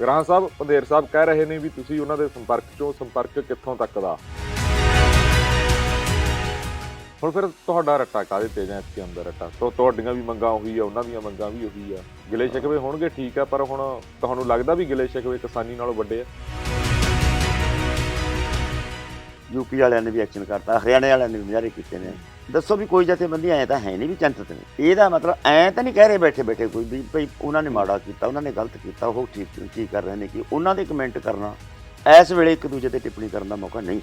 ਗ੍ਰਾਹ ਸਾਹਿਬ ਪੰਦੇਰ ਸਾਹਿਬ ਕਹਿ ਰਹੇ ਨੇ ਵੀ ਤੁਸੀਂ ਉਹਨਾਂ ਦੇ ਸੰਪਰਕ ਚੋਂ ਸੰਪਰਕ ਕਿੱਥੋਂ ਤੱਕ ਦਾ? ਹੁਣ ਫਿਰ ਤੁਹਾਡਾ ਰੱਟਾ ਕਾਹਦੇ ਤੇ ਜਾਂ ਇੱਥੇ ਅੰਦਰ ਰੱਟਾ? ਤੋ ਤੁਹਾਡੀਆਂ ਵੀ ਮੰਗਾਂ ਉਹੀ ਆ, ਉਹਨਾਂ ਦੀਆਂ ਮੰਗਾਂ ਵੀ ਉਹੀ ਆ। ਗਿਲੇ ਸ਼ਿਕਵੇ ਹੋਣਗੇ, ਠੀਕ ਆ, ਪਰ ਹੁਣ ਤੁਹਾਨੂੰ ਲੱਗਦਾ ਵੀ ਗਿਲੇ ਸ਼ਿਕਵੇ ਕਿਸਾਨੀ ਨਾਲੋਂ ਵੱਡੇ ਆ? ਯੂਪੀ ਵਾਲਿਆਂ ਨੇ ਵੀ ਐਕਸ਼ਨ ਕਰਤਾ, ਹਰਿਆਣੇ ਵਾਲਿਆਂ ਨੇ ਵੀ ਮੁਜ਼ਾਹਰੇ ਕੀਤੇ ਨੇ। ਦੱਸੋ ਵੀ ਕੋਈ ਜਥੇਬੰਦੀ, ਐ ਤਾਂ ਹੈ ਨਹੀਂ ਵੀ ਚਿੰਤਤ ਨੇ ਇਹਦਾ ਮਤਲਬ ਐ ਤਾਂ ਨਹੀਂ ਕਹਿ ਰਹੇ ਬੈਠੇ ਬੈਠੇ ਕੋਈ ਵੀ, ਭਈ ਉਹਨਾਂ ਨੇ ਮਾੜਾ ਕੀਤਾ, ਉਹਨਾਂ ਨੇ ਗਲਤ ਕੀਤਾ, ਉਹ ਠੀਕ, ਕੀ ਕਰ ਰਹੇ ਨੇ, ਕਿ ਉਹਨਾਂ ਦੇ ਕਮੈਂਟ ਕਰਨਾ। ਇਸ ਵੇਲੇ ਇੱਕ ਦੂਜੇ ਤੇ ਟਿੱਪਣੀ ਕਰਨ ਦਾ ਮੌਕਾ ਨਹੀਂ।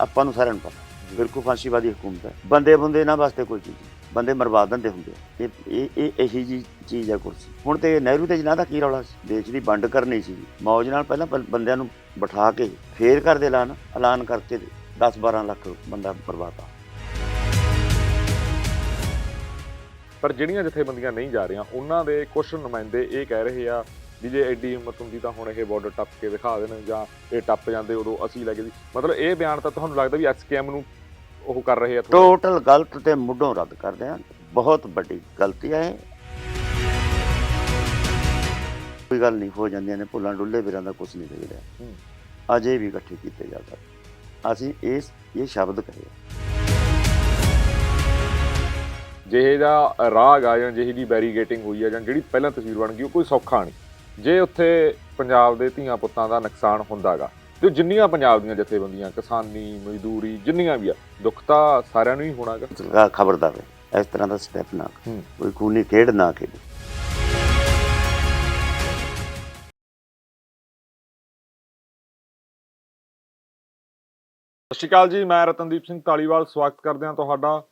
ਆਪਾਂ ਨੂੰ ਸਾਰਿਆਂ ਨੂੰ ਪਤਾ, ਬਿਲਕੁਲ ਫਾਂਸੀਵਾਦੀ ਹਕੂਮਤ ਹੈ। ਬੰਦੇ ਬੰਦੇ ਇਹਨਾਂ ਵਾਸਤੇ ਕੋਈ ਚੀਜ਼ ਨਹੀਂ। ਬੰਦੇ ਮਰਵਾ ਦਿੰਦੇ ਹੁੰਦੇ ਇਹ ਇਹ ਇਹ, ਇਹੀ ਜੀ ਚੀਜ਼ ਹੈ ਕੁਰਸੀ। ਹੁਣ ਤੇ ਨਹਿਰੂ ਤੇ ਜਨਾਹ ਦਾ ਕੀ ਰੌਲਾ ਸੀ? ਦੇਸ਼ ਦੀ ਵੰਡ ਕਰਨੀ ਸੀ। ਮੌਜ ਨਾਲ ਪਹਿਲਾਂ ਪ- ਬੰਦਿਆਂ ਨੂੰ ਬਿਠਾ ਕੇ ਫੇਰ ਕਰਦੇ ਐਲਾਨ ਐਲਾਨ ਕਰਕੇ 10 12 ਲੱਖ ਬੰਦਾ ਬਰਬਾਦਾ ਪਰ ਜਿਹੜੀਆਂ ਜਥੇਬੰਦੀਆਂ ਨਹੀਂ ਜਾ ਰਹੀਆਂ ਉਹਨਾਂ ਦੇ ਕੁਝ ਨੁਮਾਇੰਦੇ ਇਹ ਕਹਿ ਰਹੇ ਆ ਵੀ ਜੇ ਐਡੀ ਹਿੰਮਤ ਹੁੰਦੀ ਤਾਂ ਹੁਣ ਇਹ ਬਾਰਡਰ ਟੱਪ ਕੇ ਦਿਖਾ ਦੇਣ ਜਾਂ ਇਹ ਟੱਪ ਜਾਂਦੇ ਉਦੋਂ ਅਸੀਂ ਲੈ ਕੇ ਦੀ ਮਤਲਬ ਇਹ ਬਿਆਨ ਤਾਂ ਤੁਹਾਨੂੰ ਲੱਗਦਾ ਵੀ ਐਸਕੇਐਮ ਨੂੰ ਉਹ ਕਰ ਰਹੇ ਆ? ਟੋਟਲ ਗਲਤ ਤੇ ਮੁੱਢੋਂ ਰੱਦ ਕਰਦੇ ਆ ਬਹੁਤ ਵੱਡੀ ਗਲਤੀ ਹੈ ਇਹ। ਕੋਈ ਗੱਲ ਨਹੀਂ ਹੋ ਜਾਂਦੀਆਂ ਨੇ ਭੁੱਲਾਂ ਡੁੱਲੇ ਵੀਰਾਂ ਦਾ ਕੁਝ ਨਹੀਂ ਵਿਗੜਿਆ। ਅਜੇ ਵੀ ਇਕੱਠੇ ਕੀਤੇ ਜਾ ਸਕਦੇ। ਅਸੀਂ ਇਸ ਇਹ ਸ਼ਬਦ ਕਹੇ। ਜਿਹੇ ਦਾ ਰਾਗ ਆ ਜਾਂ ਜਿਹੀ ਦੀ ਬੈਰੀਗੇਟਿੰਗ ਹੋਈ ਆ ਜਾਂ ਜਿਹੜੀ ਪਹਿਲਾਂ ਤਸਵੀਰ ਬਣ ਗਈ ਉਹ ਕੋਈ ਸੌਖਾ ਨਹੀਂ। ਜੇ ਉੱਥੇ ਪੰਜਾਬ ਦੇ ਧੀਆਂ ਪੁੱਤਾਂ ਦਾ ਨੁਕਸਾਨ ਹੁੰਦਾਗਾ ਤੇ ਜਿੰਨੀਆਂ ਪੰਜਾਬ ਦੀਆਂ ਜਥੇਬੰਦੀਆਂ ਕਿਸਾਨੀ ਮਜ਼ਦੂਰੀ ਜਿੰਨੀਆਂ ਵੀ ਆ ਦੁੱਖ ਤਾਂ ਸਾਰਿਆਂ ਨੂੰ ਹੀ ਹੋਣਾਗਾ। ਖਬਰਦਾਰ ਇਸ ਤਰ੍ਹਾਂ ਦਾ ਸਟੈਪ ਨਾ। ਕੋਈ ਖੂਨੀ ਖੇਡ ਨਾ ਖੇਡੋ। ਸਤਿ ਸ਼੍ਰੀ ਅਕਾਲ ਜੀ, ਮੈਂ ਰਤਨਦੀਪ ਸਿੰਘ ਢਾਲੀਵਾਲ ਸਵਾਗਤ ਕਰਦੇ ਹਾਂ ਤੁਹਾਡਾ।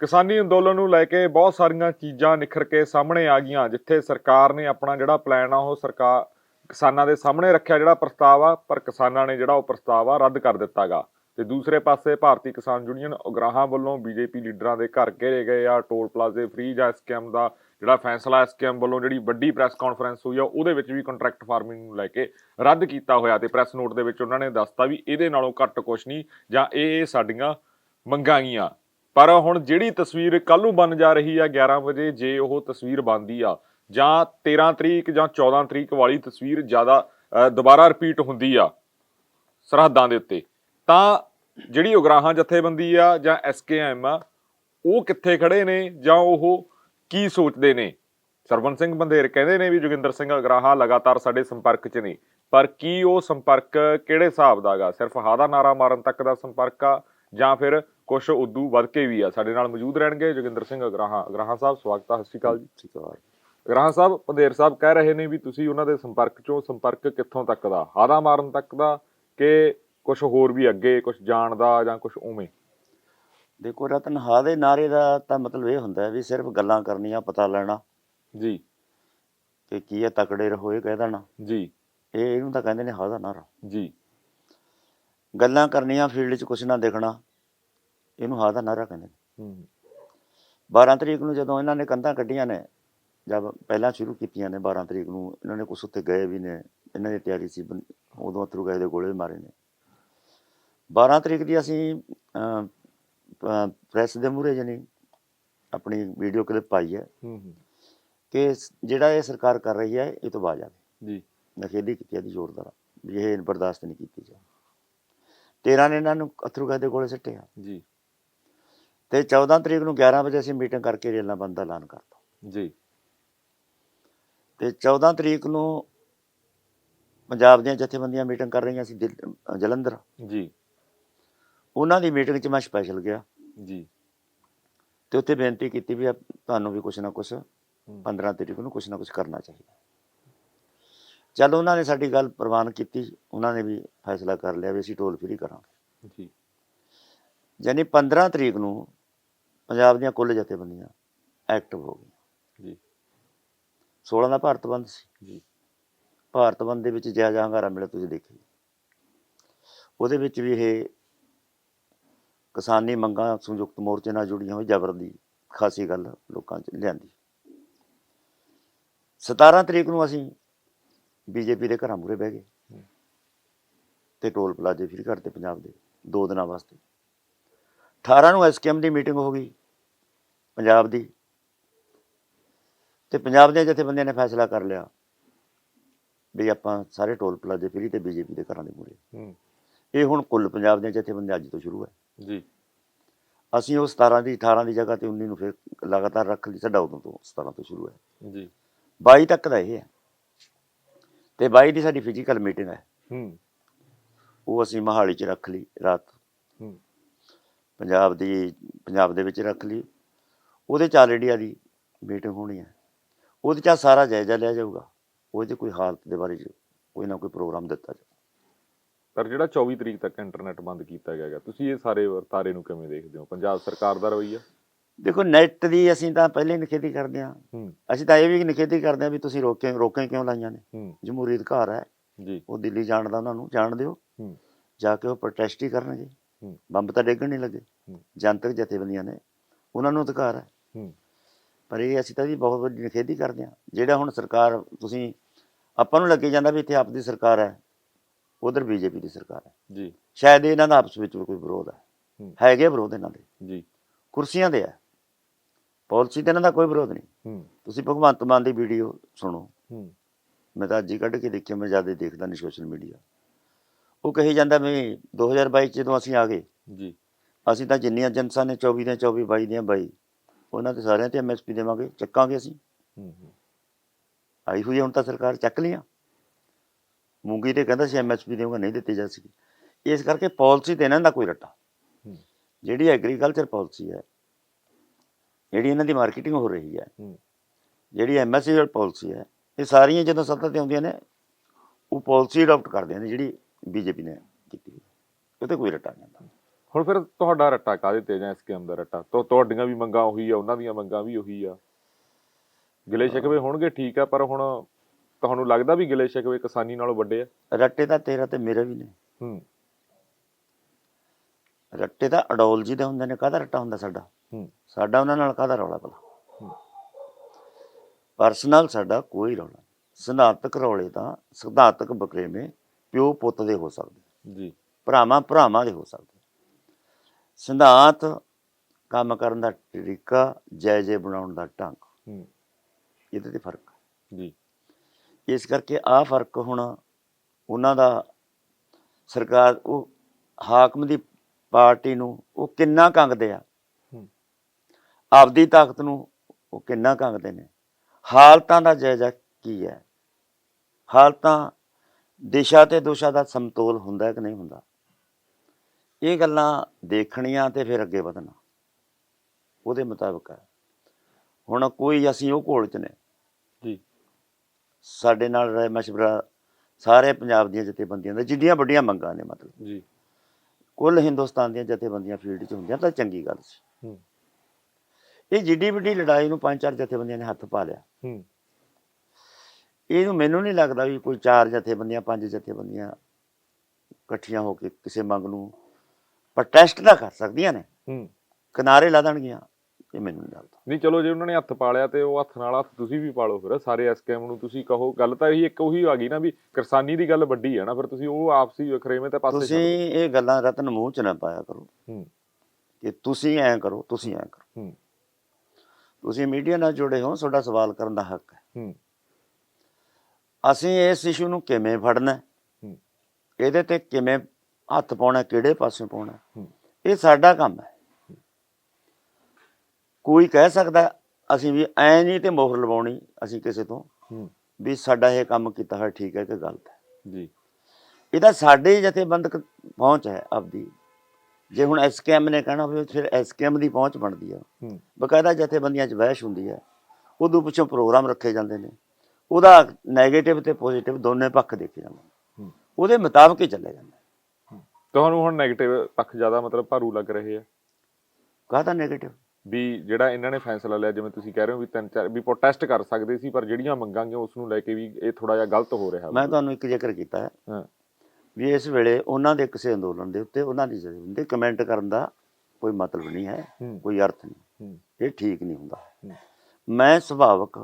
ਕਿਸਾਨੀ ਅੰਦੋਲਨ ਨੂੰ ਲੈ ਕੇ ਬਹੁਤ ਸਾਰੀਆਂ ਚੀਜ਼ਾਂ ਨਿਖਰ ਕੇ ਸਾਹਮਣੇ ਆ ਗਈਆਂ, ਜਿੱਥੇ ਸਰਕਾਰ ਨੇ ਆਪਣਾ ਜਿਹੜਾ ਪਲਾਨ ਆ, ਉਹ ਸਰਕਾਰ ਕਿਸਾਨਾਂ ਦੇ ਸਾਹਮਣੇ ਰੱਖਿਆ ਜਿਹੜਾ ਪ੍ਰਸਤਾਵ ਆ, ਪਰ ਕਿਸਾਨਾਂ ਨੇ ਜਿਹੜਾ ਉਹ ਪ੍ਰਸਤਾਵ ਆ, ਰੱਦ ਕਰ ਦਿੱਤਾਗਾ ਤੇ ਦੂਸਰੇ ਪਾਸੇ ਭਾਰਤੀ ਕਿਸਾਨ ਯੂਨੀਅਨ ਉਗਰਾਹਾਂ ਵੱਲੋਂ ਬੀਜੇਪੀ ਲੀਡਰਾਂ ਦੇ ਘਰ ਘੇਰੇ ਗਏ ਆ, ਟੋਲ ਪਲਾਜ਼ੇ ਫ੍ਰੀ ਜਾਂ ਸਕੈਮ ਦਾ ਜਿਹੜਾ ਫੈਸਲਾ ਸਕੈਮ ਵੱਲੋਂ ਜਿਹੜੀ ਵੱਡੀ ਪ੍ਰੈਸ ਕਾਨਫਰੰਸ ਹੋਈ ਆ, ਉਹਦੇ ਵਿੱਚ ਵੀ ਕੰਟਰੈਕਟ ਫਾਰਮਿੰਗ ਨੂੰ ਲੈ ਕੇ ਰੱਦ ਕੀਤਾ ਹੋਇਆ ਤੇ ਪ੍ਰੈਸ ਨੋਟ ਦੇ ਵਿੱਚ ਉਹਨਾਂ ਨੇ ਦੱਸਤਾ ਵੀ ਇਹਦੇ ਨਾਲੋਂ ਘੱਟ ਕੁਛ ਨਹੀਂ ਜਾਂ ਇਹ ਇਹ ਸਾਡੀਆਂ ਮੰਗਾਂ ਗੀਆਂ ਪਰ ਹੁਣ ਜਿਹੜੀ ਤਸਵੀਰ ਕੱਲ ਨੂੰ ਬਣ ਜਾ ਰਹੀ ਆ 11 ਵਜੇ, ਜੇ ਉਹ ਤਸਵੀਰ ਬਣਦੀ ਆ, ਜਾਂ 13 ਤਰੀਕ ਜਾਂ 14 ਤਰੀਕ ਵਾਲੀ ਤਸਵੀਰ ਜ਼ਿਆਦਾ ਦੁਬਾਰਾ ਰਿਪੀਟ ਹੁੰਦੀ ਆ ਸਰਹੱਦਾਂ ਦੇ ਉੱਤੇ, ਤਾਂ ਜਿਹੜੀ ਉਗਰਾਹਾਂ ਜਥੇਬੰਦੀ ਆ ਜਾਂ ਐਸਕੇਐਮ ਆ, ਉਹ ਕਿੱਥੇ ਖੜੇ ਨੇ ਜਾਂ ਉਹ ਕੀ ਸੋਚਦੇ ਨੇ? ਸਰਵਨ ਸਿੰਘ ਬੰਦੇਰ ਕਹਿੰਦੇ ਨੇ ਵੀ ਜੋਗਿੰਦਰ ਸਿੰਘ ਅਗਰਾਹਾ ਲਗਾਤਾਰ ਸਾਡੇ ਸੰਪਰਕ 'ਚ ਨੇ। ਪਰ ਕੀ ਉਹ ਸੰਪਰਕ ਕਿਹੜੇ ਹਿਸਾਬ ਦਾਗਾ ਸਿਰਫ ਹਾ ਦਾ ਨਾਰਾ ਮਾਰਨ ਤੱਕ ਦਾ ਸੰਪਰਕ ਆ ਜਾਂ ਫਿਰ ਕੁਝ ਉਦੋਂ ਵੱਧ ਕੇ ਵੀ ਆ? ਸਾਡੇ ਨਾਲ ਮੌਜੂਦ ਰਹਿਣਗੇ ਜੋਗਿੰਦਰ ਸਿੰਘ ਅਗਰਾਹਾ। ਅਗਰਾਹਾ ਸਾਹਿਬ ਸਵਾਗਤ ਹੈ ਸਤਿ ਸ਼੍ਰੀ ਅਕਾਲ ਜੀ। ਠੀਕ ਹੈ ਅਗਰਾਹਾ ਸਾਹਿਬ ਪੰਦੇਰ ਸਾਹਿਬ ਕਹਿ ਰਹੇ ਨੇ ਵੀ ਤੁਸੀਂ ਉਹਨਾਂ ਦੇ ਸੰਪਰਕ 'ਚੋਂ ਸੰਪਰਕ ਕਿੱਥੋਂ ਤੱਕ ਦਾ? ਹਾ ਦਾ ਮਾਰਨ ਤੱਕ ਦਾ ਕਿ ਕੁਝ ਹੋਰ ਵੀ ਅੱਗੇ ਕੁਝ ਜਾਣਦਾ ਜਾਂ ਕੁਝ ਉਵੇਂ? ਦੇਖੋ ਰਤਨ ਹਾ ਦੇ ਨਾਰੇ ਦਾ ਤਾਂ ਮਤਲਬ ਇਹ ਹੁੰਦਾ ਵੀ ਸਿਰਫ ਗੱਲਾਂ ਕਰਨੀਆਂ ਪਤਾ ਲੈਣਾ। ਜੀ। ਕਿ ਕੀ ਹੈ ਤਕੜੇ ਰਹੋ ਇਹ ਕਹਿ ਦੇਣਾ। ਜੀ। ਇਹ ਇਹਨੂੰ ਤਾਂ ਕਹਿੰਦੇ ਨੇ ਹਾ ਦਾ ਨਾਰਾ। ਜੀ। ਗੱਲਾਂ ਕਰਨੀਆਂ ਫੀਲਡ 'ਚ ਕੁਛ ਨਾ ਦੇਖਣਾ ਇਹਨੂੰ ਹਾ ਦਾ ਨਾਰਾ ਕਹਿੰਦੇ ਨੇ। ਹੂੰ। 12 ਤਰੀਕ ਨੂੰ ਜਦੋਂ ਇਹਨਾਂ ਨੇ ਕੰਧਾਂ ਕੱਢੀਆਂ ਨੇ ਜਦ ਪਹਿਲਾਂ ਸ਼ੁਰੂ ਕੀਤੀਆਂ ਨੇ 12 ਤਰੀਕ ਨੂੰ ਇਹਨਾਂ ਨੇ ਕੁਛ ਉੱਤੇ ਗਏ ਵੀ ਨੇ ਇਹਨਾਂ ਦੀ ਤਿਆਰੀ ਸੀ ਉਦੋਂ ਅਥਰੂ ਗਏ ਦੇ ਗੋਲੇ ਮਾਰੇ ਨੇ। 12 ਤਰੀਕ ਦੀ ਅਸੀਂ ਪ੍ਰੈਸ ਦੇ ਮੂਹਰੇ ਜਣੀ ਆਪਣੀ ਵੀਡੀਓ ਕਲਿੱਪ ਪਾਈ ਹੈ ਹੂੰ ਹੂੰ। ਕਿ ਜਿਹੜਾ ਇਹ ਸਰਕਾਰ ਕਰ ਰਹੀ ਹੈ ਇਹ ਤੋਂ ਬਾਜ ਆਵੇ ਜੀ। ਨਖੇਦੀ ਕੀਤੀ ਇਹਦੀ ਜ਼ੋਰਦਾਰ ਵੀ ਇਹ ਬਰਦਾਸ਼ਤ ਨਹੀਂ ਕੀਤੀ ਜਾ 13 ਨੇ ਇਹਨਾਂ ਨੂੰ ਅਥਰੂ ਦੇ ਗੋਲੇ ਸਿੱਟੇ ਆ। ਜੀ। ਤੇ 14 ਤਰੀਕ ਨੂੰ 11 ਵਜੇ ਅਸੀਂ ਮੀਟਿੰਗ ਕਰਕੇ ਰੇਲਾਂ ਬੰਦ ਦਾ ਐਲਾਨ ਕਰਤਾ। ਜੀ। ਤੇ 14 ਤਰੀਕ ਨੂੰ ਪੰਜਾਬ ਦੀਆਂ ਜਥੇਬੰਦੀਆਂ ਮੀਟਿੰਗ ਕਰ ਰਹੀਆਂ ਸੀ ਜਲੰਧਰ। ਜੀ। ਉਹਨਾਂ ਦੀ ਮੀਟਿੰਗ 'ਚ ਮੈਂ ਸਪੈਸ਼ਲ ਗਿਆ। ਜੀ। ਤੇ ਉੱਥੇ ਬੇਨਤੀ ਕੀਤੀ ਵੀ ਤੁਹਾਨੂੰ ਵੀ ਕੁਛ ਨਾ ਕੁਛ 15 ਤਰੀਕ ਨੂੰ ਕੁਛ ਨਾ ਕੁਛ ਕਰਨਾ ਚਾਹੀਦਾ। ਚਲ ਉਹਨਾਂ ਨੇ ਸਾਡੀ ਗੱਲ ਪ੍ਰਵਾਨ ਕੀਤੀ ਉਹਨਾਂ ਨੇ ਵੀ ਫੈਸਲਾ ਕਰ ਲਿਆ ਵੀ ਅਸੀਂ ਟੋਲ ਫ੍ਰੀ ਕਰਾਂਗੇ। ਜੀ। ਯਾਨੀ 15 ਤਰੀਕ ਨੂੰ ਪੰਜਾਬ ਦੀਆਂ ਕੁੱਲ ਜਥੇਬੰਦੀਆਂ ਐਕਟਿਵ ਹੋ ਗਈਆਂ। ਜੀ। 16 ਦਾ ਭਾਰਤ ਬੰਦ ਸੀ। ਜੀ। ਭਾਰਤ ਬੰਦ ਦੇ ਵਿੱਚ ਜਿਹਾ ਹੰਗਾਰਾ ਮਿਲਿਆ ਤੁਸੀਂ ਦੇਖੀ ਉਹਦੇ ਵਿੱਚ ਵੀ ਇਹ ਕਿਸਾਨੀ ਮੰਗਾਂ ਸੰਯੁਕਤ ਮੋਰਚੇ ਨਾਲ ਜੁੜੀਆਂ ਹੋਈ ਜ਼ਬਰ ਦੀ ਖਾਸੀ ਗੱਲ ਲੋਕਾਂ 'ਚ ਲਿਆਂਦੀ। 17 ਤਰੀਕ ਨੂੰ ਅਸੀਂ ਬੀਜੇਪੀ ਦੇ ਘਰਾਂ ਮੂਹਰੇ ਬਹਿ ਗਏ। ਤੇ ਟੋਲ ਪਲਾਜ਼ੇ ਫ੍ਰੀ ਕਰਤੇ ਪੰਜਾਬ ਦੇ ਦੋ ਦਿਨਾਂ ਵਾਸਤੇ। 18 ਨੂੰ ਐਸਕੇਐਮ ਦੀ ਮੀਟਿੰਗ ਹੋ ਗਈ ਪੰਜਾਬ ਦੀ ਤੇ ਪੰਜਾਬ ਦੇ ਜਥੇਬੰਦੀਆਂ ਨੇ ਫੈਸਲਾ ਕਰ ਲਿਆ ਵੀ ਆਪਾਂ ਸਾਰੇ ਟੋਲ ਪਲਾਜ਼ੇ ਫਰੀ ਤੇ ਬੀਜੇਪੀ ਦੇ ਘਰਾਂ ਦੇ ਮੂਹਰੇ। ਹੂੰ। ਇਹ ਹੁਣ ਕੁੱਲ ਪੰਜਾਬ ਦੀਆਂ ਜਥੇਬੰਦੀਆਂ ਅੱਜ ਤੋਂ ਸ਼ੁਰੂ ਹੈ। ਜੀ। ਅਸੀਂ ਉਹ 17 ਦੀ 18 ਦੀ ਜਗ੍ਹਾ ਤੇ 19 ਨੂੰ ਫਿਰ ਲਗਾਤਾਰ ਰੱਖ ਲਈ ਸਾਡਾ ਉਦੋਂ ਤੋਂ 17 ਤੋਂ ਸ਼ੁਰੂ ਹੈ। ਜੀ। 22 ਤੱਕ ਦਾ ਇਹ ਹੈ। ਤੇ 22 ਦੀ ਸਾਡੀ ਫਿਜ਼ੀਕਲ ਮੀਟਿੰਗ ਹੈ। ਹੂੰ। ਉਹ ਅਸੀਂ ਮਹਾਲੀ 'ਚ ਰੱਖ ਲਈ ਰਾਤ। ਹੂੰ। ਪੰਜਾਬ ਦੀ ਪੰਜਾਬ ਦੇ ਵਿੱਚ ਰੱਖ ਲਈ। ਉਹਦੇ 'ਚ ਆਲਰੇਡੀ ਦੀ ਮੀਟਿੰਗ ਹੋਣੀ ਹੈ। ਉਹਦੇ 'ਚ ਸਾਰਾ ਜਾਇਜ਼ਾ ਲਿਆ ਜਾਊਗਾ। ਉਹਦੇ ਕੋਈ ਹਾਲਤ ਦੇ ਬਾਰੇ 'ਚ ਕੋਈ ਨਾ ਕੋਈ ਪ੍ਰੋਗਰਾਮ ਦਿੱਤਾ ਜਾਊ। ਪਰ ਜਿਹੜਾ 24 ਤਰੀਕ ਤੱਕ ਇੰਟਰਨੈਟ ਬੰਦ ਕੀਤਾ ਗਿਆ ਗਾ, ਤੁਸੀਂ ਇਹ ਸਾਰੇ ਵਰਤਾਰੇ ਨੂੰ ਕਿਵੇਂ ਦੇਖਦੇ ਹੋ? ਪੰਜਾਬ ਸਰਕਾਰ ਦਾ ਰਵੱਈਆ? ਦੇਖੋ ਨੈਟ ਦੀ ਅਸੀਂ ਤਾਂ ਪਹਿਲੇ ਹੀ ਨਿਖੇਧੀ ਕਰਦੇ ਹੂੰ। ਅਸੀਂ ਤਾਂ ਇਹ ਵੀ ਨਿਖੇਧੀ ਕਰਦੇ ਹਾਂ ਵੀ ਤੁਸੀਂ ਰੋਕੇ ਰੋਕਾਂ ਕਿਉਂ ਲਾਈਆਂ ਨੇ? ਜਮਹੂਰੀ ਅਧਿਕਾਰ ਹੈ। ਜੀ। ਉਹ ਦਿੱਲੀ ਜਾਣ ਦਾ ਉਹਨਾਂ ਨੂੰ ਜਾਣ ਦਿਓ। ਜਾ ਕੇ ਉਹ ਪ੍ਰੋਟੈਸਟ ਹੀ ਕਰਨਗੇ। ਬੰਬ ਤਾਂ ਡੇਗਣ ਨਹੀਂ ਲੱਗੇ। ਜਨਤਕ ਜਥੇਬੰਦੀਆਂ ਨੇ। ਉਹਨਾਂ ਨੂੰ ਅਧਿਕਾਰ ਹੈ। ਪਰ ਇਹ ਅਸੀਂ ਤਾਂ ਜੀ ਬਹੁਤ ਵੱਡੀ ਨਿਖੇਧੀ ਕਰਦੇ ਹਾਂ। ਜਿਹੜਾ ਹੁਣ ਸਰਕਾਰ ਤੁਸੀਂ ਆਪਾਂ ਨੂੰ ਲੱਗੇ ਜਾਂਦਾ ਵੀ ਇੱਥੇ ਆਪ ਦੀ ਸਰਕਾਰ ਹੈ। ਉਧਰ ਬੀਜੇਪੀ ਦੀ ਸਰਕਾਰ ਹੈ। ਜੀ। ਸ਼ਾਇਦ ਇਹਨਾਂ ਦਾ ਆਪਸ ਵਿੱਚ ਕੋਈ ਵਿਰੋਧ ਹੈ। ਹੈਗੇ ਵਿਰੋਧ ਇਹਨਾਂ ਦੇ। ਜੀ। ਕੁਰਸੀਆਂ ਦੇ ਹੈ। ਪਾਲਿਸੀ ਤੇ ਇਹਨਾਂ ਦਾ ਕੋਈ ਵਿਰੋਧ ਨਹੀਂ। ਤੁਸੀਂ ਭਗਵੰਤ ਮਾਨ ਦੀ ਵੀਡੀਓ ਸੁਣੋ। ਮੈਂ ਤਾਂ ਅੱਜ ਹੀ ਕੱਢ ਕੇ ਦੇਖਿਆ ਮੈਂ ਜ਼ਿਆਦਾ ਦੇਖਦਾ ਨਹੀਂ ਸੋਸ਼ਲ ਮੀਡੀਆ। ਉਹ ਕਹੀ ਜਾਂਦਾ ਵੀ 2022 ਚ ਜਦੋਂ ਅਸੀਂ ਆ ਗਏ ਜੀ। ਅਸੀਂ ਤਾਂ ਜਿੰਨੀਆਂ ਏਜੰਸਾਂ ਨੇ 24 ਦੀਆਂ 24 22 ਦੀਆਂ 22 ਉਹਨਾਂ ਤੇ ਸਾਰਿਆਂ ਤੇ ਐਮਐਸਪੀ ਦੇਵਾਂਗੇ ਚੱਕਾਂਗੇ ਅਸੀਂ। ਹੂੰ ਹੂੰ। ਆਈ ਹੋਈ ਹੁਣ ਤਾਂ ਸਰਕਾਰ ਚੱਕ ਲਿਆ ਮੂੰਗੀ ਤੇ ਕਹਿੰਦਾ ਸੀ ਐਮਐਸਪੀ ਦੇਵਾਂਗਾ ਨਹੀਂ ਦਿੱਤੀ ਜਾ ਸਕੀ। ਇਸ ਕਰਕੇ ਪਾਲਿਸੀ ਤੇ ਇਹਨਾਂ ਦਾ ਕੋਈ ਰੱਟਾ। ਜਿਹੜੀ ਐਗਰੀਕਲਚਰ ਪਾਲਿਸੀ ਹੈ ਜਿਹੜੀ ਇਹਨਾਂ ਦੀ ਮਾਰਕੀਟਿੰਗ ਹੋ ਰਹੀ ਹੈ ਜਿਹੜੀ ਐਮਐਸਪੀ ਪਾਲਿਸੀ ਹੈ ਇਹ ਸਾਰੀਆਂ ਜਦੋਂ ਸੱਤਾ ਤੇ ਆਉਂਦੀਆਂ ਨੇ ਉਹ ਪਾਲਿਸੀ ਅਡਾਪਟ ਕਰਦੇ ਨੇ ਜਿਹੜੀ ਬੀਜੇਪੀ ਨੇ ਕੀਤੀ। ਉਹ ਤੇ ਕੋਈ ਰੱਟਾ ਨਹੀਂ ਹੁਣ ਫਿਰ ਤੁਹਾਡਾ ਰੱਟਾ ਕਾਹਦੇ ਤੇ ਜਾਂ ਸਕੀਮ ਦਾ ਰੱਟਾ? ਤੁ- ਤੁਹਾਡੀਆਂ ਵੀ ਮੰਗਾਂ ਉਹੀ ਆ ਉਹਨਾਂ ਦੀਆਂ ਮੰਗਾਂ ਵੀ ਉਹੀ ਆ। ਗਿਲੇ ਸ਼ਿਕਵੇ ਹੋਣਗੇ ਠੀਕ ਆ ਪਰ ਹੁਣ ਤੁਹਾਨੂੰ ਲੱਗਦਾ ਵੀ ਗਿਲੇ ਸ਼ਿਕਵੇ ਕਿਸਾਨੀ ਨਾਲੋਂ ਵੱਡੇ ਆ? ਰੱਟੇ ਤਾਂ ਤੇਰਾ ਤੇ ਮੇਰਾ ਵੀ ਨੇ। ਹੂੰ। ਰੱਟੇ ਤਾਂ ਅਡੋਲਜੀ ਦੇ ਹੁੰਦੇ ਨੇ ਕਾਹਦਾ ਰੱਟਾ ਹੁੰਦਾ ਸਾਡਾ? ਹੂੰ। ਸਾਡਾ ਉਹਨਾਂ ਨਾਲ ਕਾਹਦਾ ਰੌਲਾ ਹੂੰ। ਪਰਸਨਲ ਸਾਡਾ ਕੋਈ ਰੌਲਾ। ਸਿਧਾਂਤਕ ਰੌਲੇ ਤਾਂ ਸਿਧਾਂਤਕ ਬਕਰੇਵੇਂ ਪਿਓ ਪੁੱਤ ਦੇ ਹੋ ਸਕਦੇ। ਜੀ। ਭਰਾਵਾਂ ਭਰਾਵਾਂ ਦੇ ਹੋ ਸਕਦੇ। ਸਿਧਾਂਤ ਕੰਮ ਕਰਨ ਦਾ ਤਰੀਕਾ ਜਾਇਜ਼ੇ ਬਣਾਉਣ ਦਾ ਢੰਗ। ਹੂੰ। ਇਹਦੇ ਤੇ ਫ਼ਰਕ। ਜੀ। ਇਸ ਕਰਕੇ ਆਹ ਫ਼ਰਕ ਹੁਣ ਉਹਨਾਂ ਦਾ ਸਰਕਾਰ ਉਹ ਹਾਕਮ ਦੀ ਪਾਰਟੀ ਨੂੰ ਉਹ ਕਿੰਨਾ ਕੰਗਦੇ ਆ। ਆਪਦੀ ਤਾਕਤ ਨੂੰ ਉਹ ਕਿੰਨਾ ਕੰਗਦੇ ਨੇ? ਹਾਲਤਾਂ ਦਾ ਜਾਇਜ਼ਾ ਕੀ ਹੈ? ਹਾਲਤਾਂ ਦਿਸ਼ਾ ਤੇ ਦੋਸ਼ਾ ਦਾ ਸਮਤੋਲ ਹੁੰਦਾ ਕਿ ਨਹੀਂ ਹੁੰਦਾ? ਇਹ ਗੱਲਾਂ ਦੇਖਣੀਆਂ ਤੇ ਫਿਰ ਅੱਗੇ ਵਧਣਾ। ਉਹਦੇ ਮੁਤਾਬਕ ਹੈ। ਹੁਣ ਕੋਈ ਅਸੀਂ ਉਹ ਘੋਲ ਚ ਨੇ। ਜੀ। ਸਾਡੇ ਨਾਲ ਰਾਏ ਮਸ਼ਵਰਾ ਸਾਰੇ ਪੰਜਾਬ ਦੀਆਂ ਜਥੇਬੰਦੀਆਂ ਦਾ ਜਿੱਡੀਆਂ ਵੱਡੀਆਂ ਮੰਗਾਂ ਨੇ ਮਤਲਬ। ਜੀ। ਕੁੱਲ ਹਿੰਦੁਸਤਾਨ ਦੀਆਂ ਜਥੇਬੰਦੀਆਂ ਫੀਲਡ 'ਚ ਹੁੰਦੀਆਂ ਤਾਂ ਚੰਗੀ ਗੱਲ ਸੀ। ਹੂੰ। ਇਹ ਜਿੱਡੀ ਵੱਡੀ ਲੜਾਈ ਨੂੰ ਪੰਜ ਚਾਰ ਜਥੇਬੰਦੀਆਂ ਨੇ ਹੱਥ ਪਾ ਲਿਆ। ਹੂੰ। ਇਹਨੂੰ ਮੈਨੂੰ ਨਹੀਂ ਲੱਗਦਾ ਵੀ ਕੋਈ ਚਾਰ ਜਥੇਬੰਦੀਆਂ ਪੰਜ ਜਥੇਬੰਦੀਆਂ ਇਕੱਠੀਆਂ ਹੋ ਕੇ ਕਿਸੇ ਮੰਗ ਨੂੰ ਪ੍ਰੋਟੈਸਟ ਤਾਂ ਕਰ ਸਕਦੀਆਂ ਨੇ। ਹੂੰ। ਕਿਨਾਰੇ ਲਾ ਦੇਣਗੀਆਂ। ਇਹ ਮੈਨੂੰ ਨਹੀਂ ਲੱਗਦਾ। ਨਹੀਂ ਚਲੋ ਜੇ ਉਹਨਾਂ ਨੇ ਹੱਥ ਪਾ ਲਿਆ ਤੇ ਉਹ ਹੱਥ ਨਾਲ ਹੱਥ ਤੁਸੀਂ ਵੀ ਪਾਲੋ ਫਿਰ ਸਾਰੇ ਐਸਕੇਐਮ ਨੂੰ ਤੁਸੀਂ ਕਹੋ। ਗੱਲ ਤਾਂ ਇਹੀ ਇੱਕ ਉਹੀ ਆ ਗਈ ਨਾ ਵੀ ਕਿਸਾਨੀ ਦੀ ਗੱਲ ਵੱਡੀ ਹੈ ਨਾ ਫਿਰ ਤੁਸੀਂ ਉਹ ਆਪਸੀ ਖਰੇਵੇਂ ਤੇ ਪਾਸੇ ਤੁਸੀਂ। ਇਹ ਗੱਲਾਂ ਰਤਨ ਮੂੰਹ 'ਚ ਨਾ ਪਾਇਆ ਕਰੋ। ਹੂੰ। ਕਿ ਤੁਸੀਂ ਐਂ ਕਰੋ ਤੁਸੀਂ ਐਂ ਕਰੋ। ਹੂੰ। ਤੁਸੀਂ ਮੀਡੀਆ ਨਾਲ ਜੁੜੇ ਹੋ ਤੁਹਾਡਾ ਸਵਾਲ ਕਰਨ ਦਾ ਹੱਕ ਹੈ। ਹੂੰ। ਅਸੀਂ ਇਸ ਇਸ਼ੂ ਨੂੰ ਕਿਵੇਂ ਫੜਨਾ ਹੈ? ਹੂੰ। ਇਹਦੇ ਤੇ ਕਿਵੇਂ ਹੱਥ ਪਾਉਣਾ ਕਿਹੜੇ ਪਾਸੇ ਪਾਉਣਾ ਹੂੰ। ਇਹ ਸਾਡਾ ਕੰਮ ਹੈ। ਕੋਈ ਕਹਿ ਸਕਦਾ ਅਸੀਂ ਵੀ ਐ ਨਹੀਂ ਤੇ ਮੋਹਰ ਲਵਾਉਣੀ ਅਸੀਂ ਕਿਸੇ ਤੋਂ ਵੀ ਸਾਡਾ ਇਹ ਕੰਮ ਕੀਤਾ ਹੋਇਆ ਠੀਕ ਹੈ ਕਿ ਗਲਤ ਹੈ। ਜੀ। ਇਹਦਾ ਸਾਡੇ ਜਥੇਬੰਦਕ ਪਹੁੰਚ ਹੈ ਆਪਦੀ। ਜੇ ਹੁਣ ਐਸਕੇਐਮ ਨੇ ਕਹਿਣਾ ਹੋਵੇ ਫਿਰ ਐਸਕੇਐਮ ਦੀ ਪਹੁੰਚ ਬਣਦੀ ਆ। ਬਕਾਇਦਾ ਜਥੇਬੰਦੀਆਂ 'ਚ ਵਹਿਸ਼ ਹੁੰਦੀ ਹੈ। ਉਦੋਂ ਪਿੱਛੋਂ ਪ੍ਰੋਗਰਾਮ ਰੱਖੇ ਜਾਂਦੇ ਨੇ। ਉਹਦਾ 네ਗੇਟਿਵ ਤੇ ਪੋਜ਼ਿਟਿਵ ਦੋਨੇ ਪੱਖ ਦੇਖੇ ਜਾਂਦੇ ਉਹਦੇ ਮੁਤਾਬਕ ਹੀ ਚੱਲੇ ਜਾਂਦੇ। ਤੁਹਾਨੂੰ ਹੁਣ 네ਗੇਟਿਵ ਪੱਖ ਜ਼ਿਆਦਾ ਮਤਲਬ ਭਾਰੂ ਲੱਗ ਰਹੇ ਆ। ਕਾਹਦਾ 네ਗੇਟਿਵ ਵੀ ਜਿਹੜਾ ਇਹਨਾਂ ਨੇ ਫੈਸਲਾ ਲਿਆ ਜਿਵੇਂ ਤੁਸੀਂ ਕਹਿ ਰਹੇ ਹੋ ਵੀ ਤਿੰਨ ਚਾਰ ਵੀ ਪ੍ਰੋਟੈਸਟ ਕਰ ਸਕਦੇ ਸੀ ਪਰ ਜਿਹੜੀਆਂ ਮੰਗਾਂਗੇ ਉਸ ਨੂੰ ਲੈ ਕੇ ਵੀ ਇਹ ਥੋੜਾ ਜਿਹਾ ਗਲਤ ਹੋ ਰਿਹਾ ਮੈਂ ਤੁਹਾਨੂੰ ਇੱਕ ਜ਼ਿਕਰ ਕੀਤਾ ਹੈ ਵੀ ਇਸ ਵੇਲੇ ਉਹਨਾਂ ਦੇ ਕਿਸੇ ਅੰਦੋਲਨ ਦੇ ਉੱਤੇ ਉਹਨਾਂ ਦੀ ਜਥੇਬੰਦੀ ਕਮੈਂਟ ਕਰਨ ਦਾ ਕੋਈ ਮਤਲਬ ਨਹੀਂ ਹੈ ਕੋਈ ਅਰਥ ਨਹੀਂ। ਇਹ ਠੀਕ ਨਹੀਂ ਹੁੰਦਾ। ਮੈਂ ਸੁਭਾਵਕ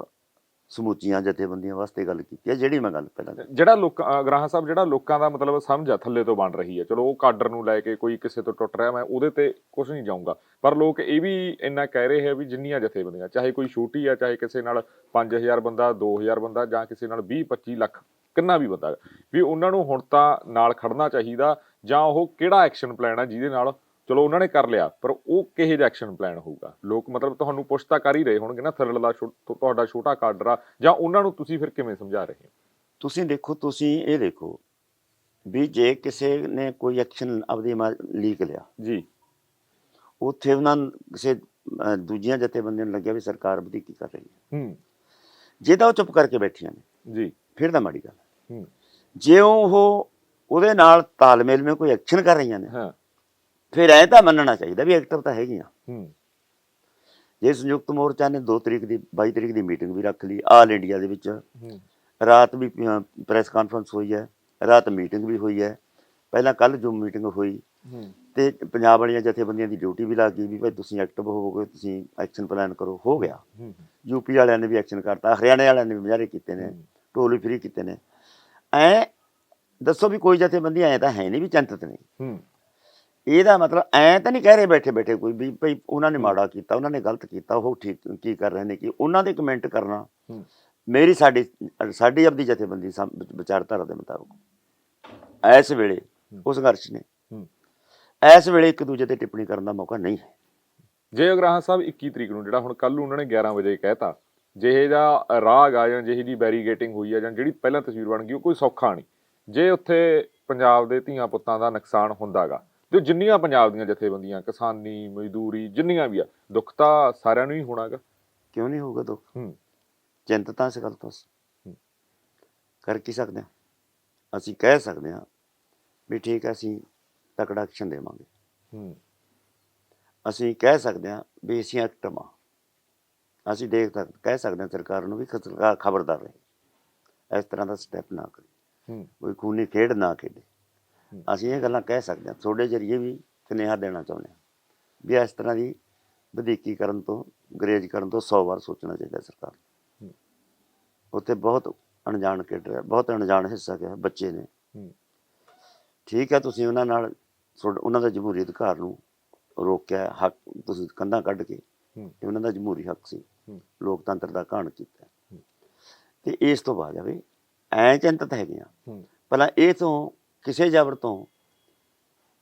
ਸਮੁੱਚੀਆਂ ਜਥੇਬੰਦੀਆਂ ਵਾਸਤੇ ਗੱਲ ਕੀਤੀ ਹੈ, ਜਿਹੜੀ ਮੈਂ ਗੱਲ ਪਹਿਲਾਂ ਜਿਹੜਾ ਲੋਕ ਅਹ ਗ੍ਰਾਹਾਂ ਸਾਹਿਬ, ਜਿਹੜਾ ਲੋਕਾਂ ਦਾ ਮਤਲਬ ਸਮਝ ਆ, ਥੱਲੇ ਤੋਂ ਬਣ ਰਹੀ ਹੈ। ਚਲੋ, ਉਹ ਕਾਡਰ ਨੂੰ ਲੈ ਕੇ ਕੋਈ ਕਿਸੇ ਤੋਂ ਟੁੱਟ ਰਿਹਾ, ਮੈਂ ਉਹਦੇ ਤੇ ਕੁਝ ਨਹੀਂ ਜਾਊਂਗਾ। ਪਰ ਲੋਕ ਇਹ ਵੀ ਇੰਨਾ ਕਹਿ ਰਹੇ ਹੈ ਵੀ ਜਿੰਨੀਆਂ ਜਥੇਬੰਦੀਆਂ, ਚਾਹੇ ਕੋਈ ਛੋਟੀ ਆ, ਚਾਹੇ ਕਿਸੇ ਨਾਲ 5000 ਬੰਦਾ 2000 ਬੰਦਾ, ਜਾਂ ਕਿਸੇ ਨਾਲ 20 25 ਲੱਖ, ਕਿੰਨਾ ਵੀ ਬੰਦਾ। ਵੀ ਉਹਨਾਂ ਨੂੰ ਹੁਣ ਤਾਂ ਨਾਲ ਖੜਨਾ ਚਾਹੀਦਾ, ਜਾਂ ਉਹ ਕਿਹੜਾ ਐਕਸ਼ਨ ਪਲਾਨ ਆ ਜਿਹਦੇ ਨਾਲ ਚਲੋ ਉਹਨਾਂ ਨੇ ਕਰ ਲਿਆ ਪਰ ਉਹ ਕਿਹੇ ਜਿਹਾ ਐਕਸ਼ਨ ਪਲਾਨ ਹੋਊਗਾ? ਲੋਕ ਮਤਲਬ ਤੁਹਾਨੂੰ ਪੁੱਛ ਤਾਂ ਕਰ ਹੀ ਰਹੇ ਹੋਣਗੇ ਨਾ ਥੱਲੜ ਦਾ ਤੁਹਾਡਾ ਛੋਟਾ ਕਾਡਰ ਆ ਜਾਂ ਉਹਨਾਂ ਨੂੰ ਤੁਸੀਂ ਫਿਰ ਕਿਵੇਂ ਸਮਝਾ ਰਹੇ ਹੋ? ਤੁਸੀਂ ਦੇਖੋ ਤੁਸੀਂ ਇਹ ਦੇਖੋ ਵੀ ਜੇ ਕਿਸੇ ਨੇ ਕੋਈ ਐਕਸ਼ਨ ਆਪਦੀ ਲੀਕ ਲਿਆ ਜੀ। ਉੱਥੇ ਉਹਨਾਂ ਕਿਸੇ ਦੂਜੀਆਂ ਜਥੇਬੰਦੀਆਂ ਨੂੰ ਲੱਗਿਆ ਵੀ ਸਰਕਾਰ ਵਧੀਕੀ ਕਰ ਰਹੀ ਹੈ। ਹੂੰ। ਜੇ ਤਾਂ ਉਹ ਚੁੱਪ ਕਰਕੇ ਬੈਠੀਆਂ ਨੇ ਜੀ। ਫਿਰ ਤਾਂ ਮਾੜੀ ਗੱਲ। ਹੂੰ। ਜੇ ਉਹ ਉਹਦੇ ਨਾਲ ਤਾਲਮੇਲ ਵਿੱਚ ਕੋਈ ਐਕਸ਼ਨ ਕਰ ਰਹੀਆਂ ਨੇ ਹਾਂ। ਫਿਰ ਐ ਤਾਂ ਮੰਨਣਾ ਚਾਹੀਦਾ ਵੀ ਐਕਟਿਵ ਤਾਂ ਹੈਗੀਆਂ। ਹੂੰ। ਜੇ ਸੰਯੁਕਤ ਮੋਰਚਾ ਨੇ 2 ਤਰੀਕ ਦੀ 22 ਤਰੀਕ ਦੀ ਮੀਟਿੰਗ ਵੀ ਰੱਖ ਲਈ ਆਲ ਇੰਡੀਆ ਦੇ ਵਿੱਚ। ਹੂੰ। ਰਾਤ ਵੀ ਪ੍ਰੈਸ ਕਾਨਫਰੰਸ ਹੋਈ ਹੈ ਰਾਤ ਮੀਟਿੰਗ ਵੀ ਹੋਈ ਹੈ। ਪਹਿਲਾਂ ਕੱਲ ਜੋ ਮੀਟਿੰਗ ਹੋਈ ਹੂੰ। ਤੇ ਪੰਜਾਬ ਵਾਲੀਆਂ ਜਥੇਬੰਦੀਆਂ ਦੀ ਡਿਊਟੀ ਵੀ ਲੱਗ ਗਈ ਵੀ ਭਾਈ ਤੁਸੀਂ ਐਕਟਿਵ ਹੋਵੋਗੇ ਤੁਸੀਂ ਐਕਸ਼ਨ ਪਲਾਨ ਕਰੋ ਹੋ ਗਿਆ। ਹੂੰ। ਯੂਪੀ ਵਾਲਿਆਂ ਨੇ ਵੀ ਐਕਸ਼ਨ ਕਰਤਾ ਹਰਿਆਣੇ ਵਾਲਿਆਂ ਨੇ ਵੀ ਮੁਜ਼ਾਹਰੇ ਕੀਤੇ ਨੇ। ਟੋਲ ਫ੍ਰੀ ਕੀਤੇ ਨੇ। ਐ ਦੱਸੋ ਵੀ ਕੋਈ ਜਥੇਬੰਦੀ ਐ ਤਾਂ ਹੈ ਨਹੀਂ ਵੀ ਚੰਤਤ ਨਹੀਂ। ਹੂੰ। ਇਹਦਾ ਮਤਲਬ ਐ ਤਾਂ ਨਹੀਂ ਕਹਿ ਰਹੇ ਬੈਠੇ ਬੈਠੇ ਕੋਈ ਵੀ ਭਈ ਉਹਨਾਂ ਨੇ ਮਾੜਾ ਕੀਤਾ ਉਹਨਾਂ ਨੇ ਗਲਤ ਕੀਤਾ ਉਹ ਠੀਕ ਕੀ ਕਰ ਰਹੇ ਨੇ ਕਿ ਉਹਨਾਂ ਦੇ ਕਮੈਂਟ ਕਰਨਾ। ਮੇਰੀ ਸਾਡੀ ਸਾਡੀ ਆਪਦੀ ਜਥੇਬੰਦੀ ਵਿਚਾਰਧਾਰਾ ਦੇ ਮੁਤਾਬਕ। ਇਸ ਵੇਲੇ ਉਸ ਸੰਘਰਸ਼ ਨੇ। ਇਸ ਵੇਲੇ ਇੱਕ ਦੂਜੇ ਤੇ ਟਿੱਪਣੀ ਕਰਨ ਦਾ ਮੌਕਾ ਨਹੀਂ ਹੈ। ਜੇ ਅਗਰਾਹਾਂ ਸਾਹਿਬ 21 ਤਰੀਕ ਨੂੰ ਜਿਹੜਾ ਹੁਣ ਕੱਲ ਨੂੰ ਉਹਨਾਂ ਨੇ 11 ਵਜੇ ਕਹਿਤਾ ਜਿਹੇ ਦਾ ਰਾਗ ਆ ਜਾਂ ਜਿਹੀ ਦੀ ਬੈਰੀਗੇਟਿੰਗ ਹੋਈ ਆ ਜਾਂ ਜਿਹੜੀ ਪਹਿਲਾਂ ਤਸਵੀਰ ਬਣ ਗਈ ਉਹ ਕੋਈ ਸੌਖਾ ਨਹੀਂ। ਜੇ ਉੱਥੇ ਪੰਜਾਬ ਦੇ ਧੀਆਂ ਪੁੱਤਾਂ ਦਾ ਨੁਕਸਾਨ ਹੁੰਦਾਗਾ ਤੇ ਜਿੰਨੀਆਂ ਪੰਜਾਬ ਦੀਆਂ ਜਥੇਬੰਦੀਆਂ ਕਿਸਾਨੀ ਮਜ਼ਦੂਰੀ ਜਿੰਨੀਆਂ ਵੀ ਆ ਦੁੱਖ ਤਾਂ ਸਾਰਿਆਂ ਨੂੰ ਹੀ ਹੋਣਾਗਾ ਕਿਉਂ ਨਹੀਂ ਹੋਊਗਾ ਦੁੱਖ? ਹੂੰ। ਚਿੰਤ ਤਾਂ ਇਸ ਗੱਲ ਤੋਂ। ਕਰ ਕੀ ਸਕਦੇ ਹਾਂ? ਅਸੀਂ ਕਹਿ ਸਕਦੇ ਹਾਂ ਵੀ ਠੀਕ ਅਸੀਂ ਤਕੜਾ ਐਕਸ਼ਨ ਦੇਵਾਂਗੇ। ਹੂੰ। ਅਸੀਂ ਕਹਿ ਸਕਦੇ ਹਾਂ ਵੀ ਅਸੀਂ ਐਕਟਿਵ ਹਾਂ ਅਸੀਂ ਦੇਖ ਤੱਕ ਕਹਿ ਸਕਦੇ ਹਾਂ ਸਰਕਾਰ ਨੂੰ ਵੀ ਖਬਰਦਾਰ ਰਹੇ। ਇਸ ਤਰ੍ਹਾਂ ਦਾ ਸਟੈਪ ਨਾ ਕਰੇ ਹੂੰ। ਕੋਈ ਖੂਨੀ ਖੇਡ ਨਾ ਖੇਡੇ। ਅਸੀਂ ਇਹ ਗੱਲਾਂ ਕਹਿ ਸਕਦੇ ਹਾਂ ਤੁਹਾਡੇ ਜਰੀਏ ਵੀ ਸੁਨੇਹਾ ਦੇਣਾ ਚਾਹੁੰਦੇ ਹਾਂ ਵੀ ਇਸ ਤਰ੍ਹਾਂ ਦੀ ਵਧੀਕੀ ਕਰਨ ਤੋਂ ਗਰੇਜ ਕਰਨ ਤੋਂ 100 ਵਾਰ ਸੋਚਣਾ ਚਾਹੀਦਾ ਸਰਕਾਰ ਨੂੰ। ਉੱਥੇ ਬਹੁਤ ਅਣਜਾਣ ਖੇਡ ਰਿਹਾ ਬਹੁਤ ਅਣਜਾਣ ਹਿੱਸਾ ਗਿਆ ਬੱਚੇ ਨੇ। ਠੀਕ ਹੈ ਤੁਸੀਂ ਉਹਨਾਂ ਨਾਲ ਉਹਨਾਂ ਦਾ ਜਮਹੂਰੀ ਅਧਿਕਾਰ ਨੂੰ ਰੋਕਿਆ ਹੱਕ ਤੁਸੀਂ ਕੰਧਾਂ ਕੱਢ ਕੇ ਇਹ ਉਹਨਾਂ ਦਾ ਜਮਹੂਰੀ ਹੱਕ ਸੀ ਲੋਕਤੰਤਰ ਦਾ ਘਾਣ ਕੀਤਾ। ਤੇ ਇਸ ਤੋਂ ਬਾਅਦ ਜਾਵੇ ਐ ਚਿੰਤਤ ਹੈਗੇ ਆ। ਹੂੰ। ਭਲਾ ਇਹ ਤੋਂ ਕਿਸੇ ਜ਼ਬਰ ਤੋਂ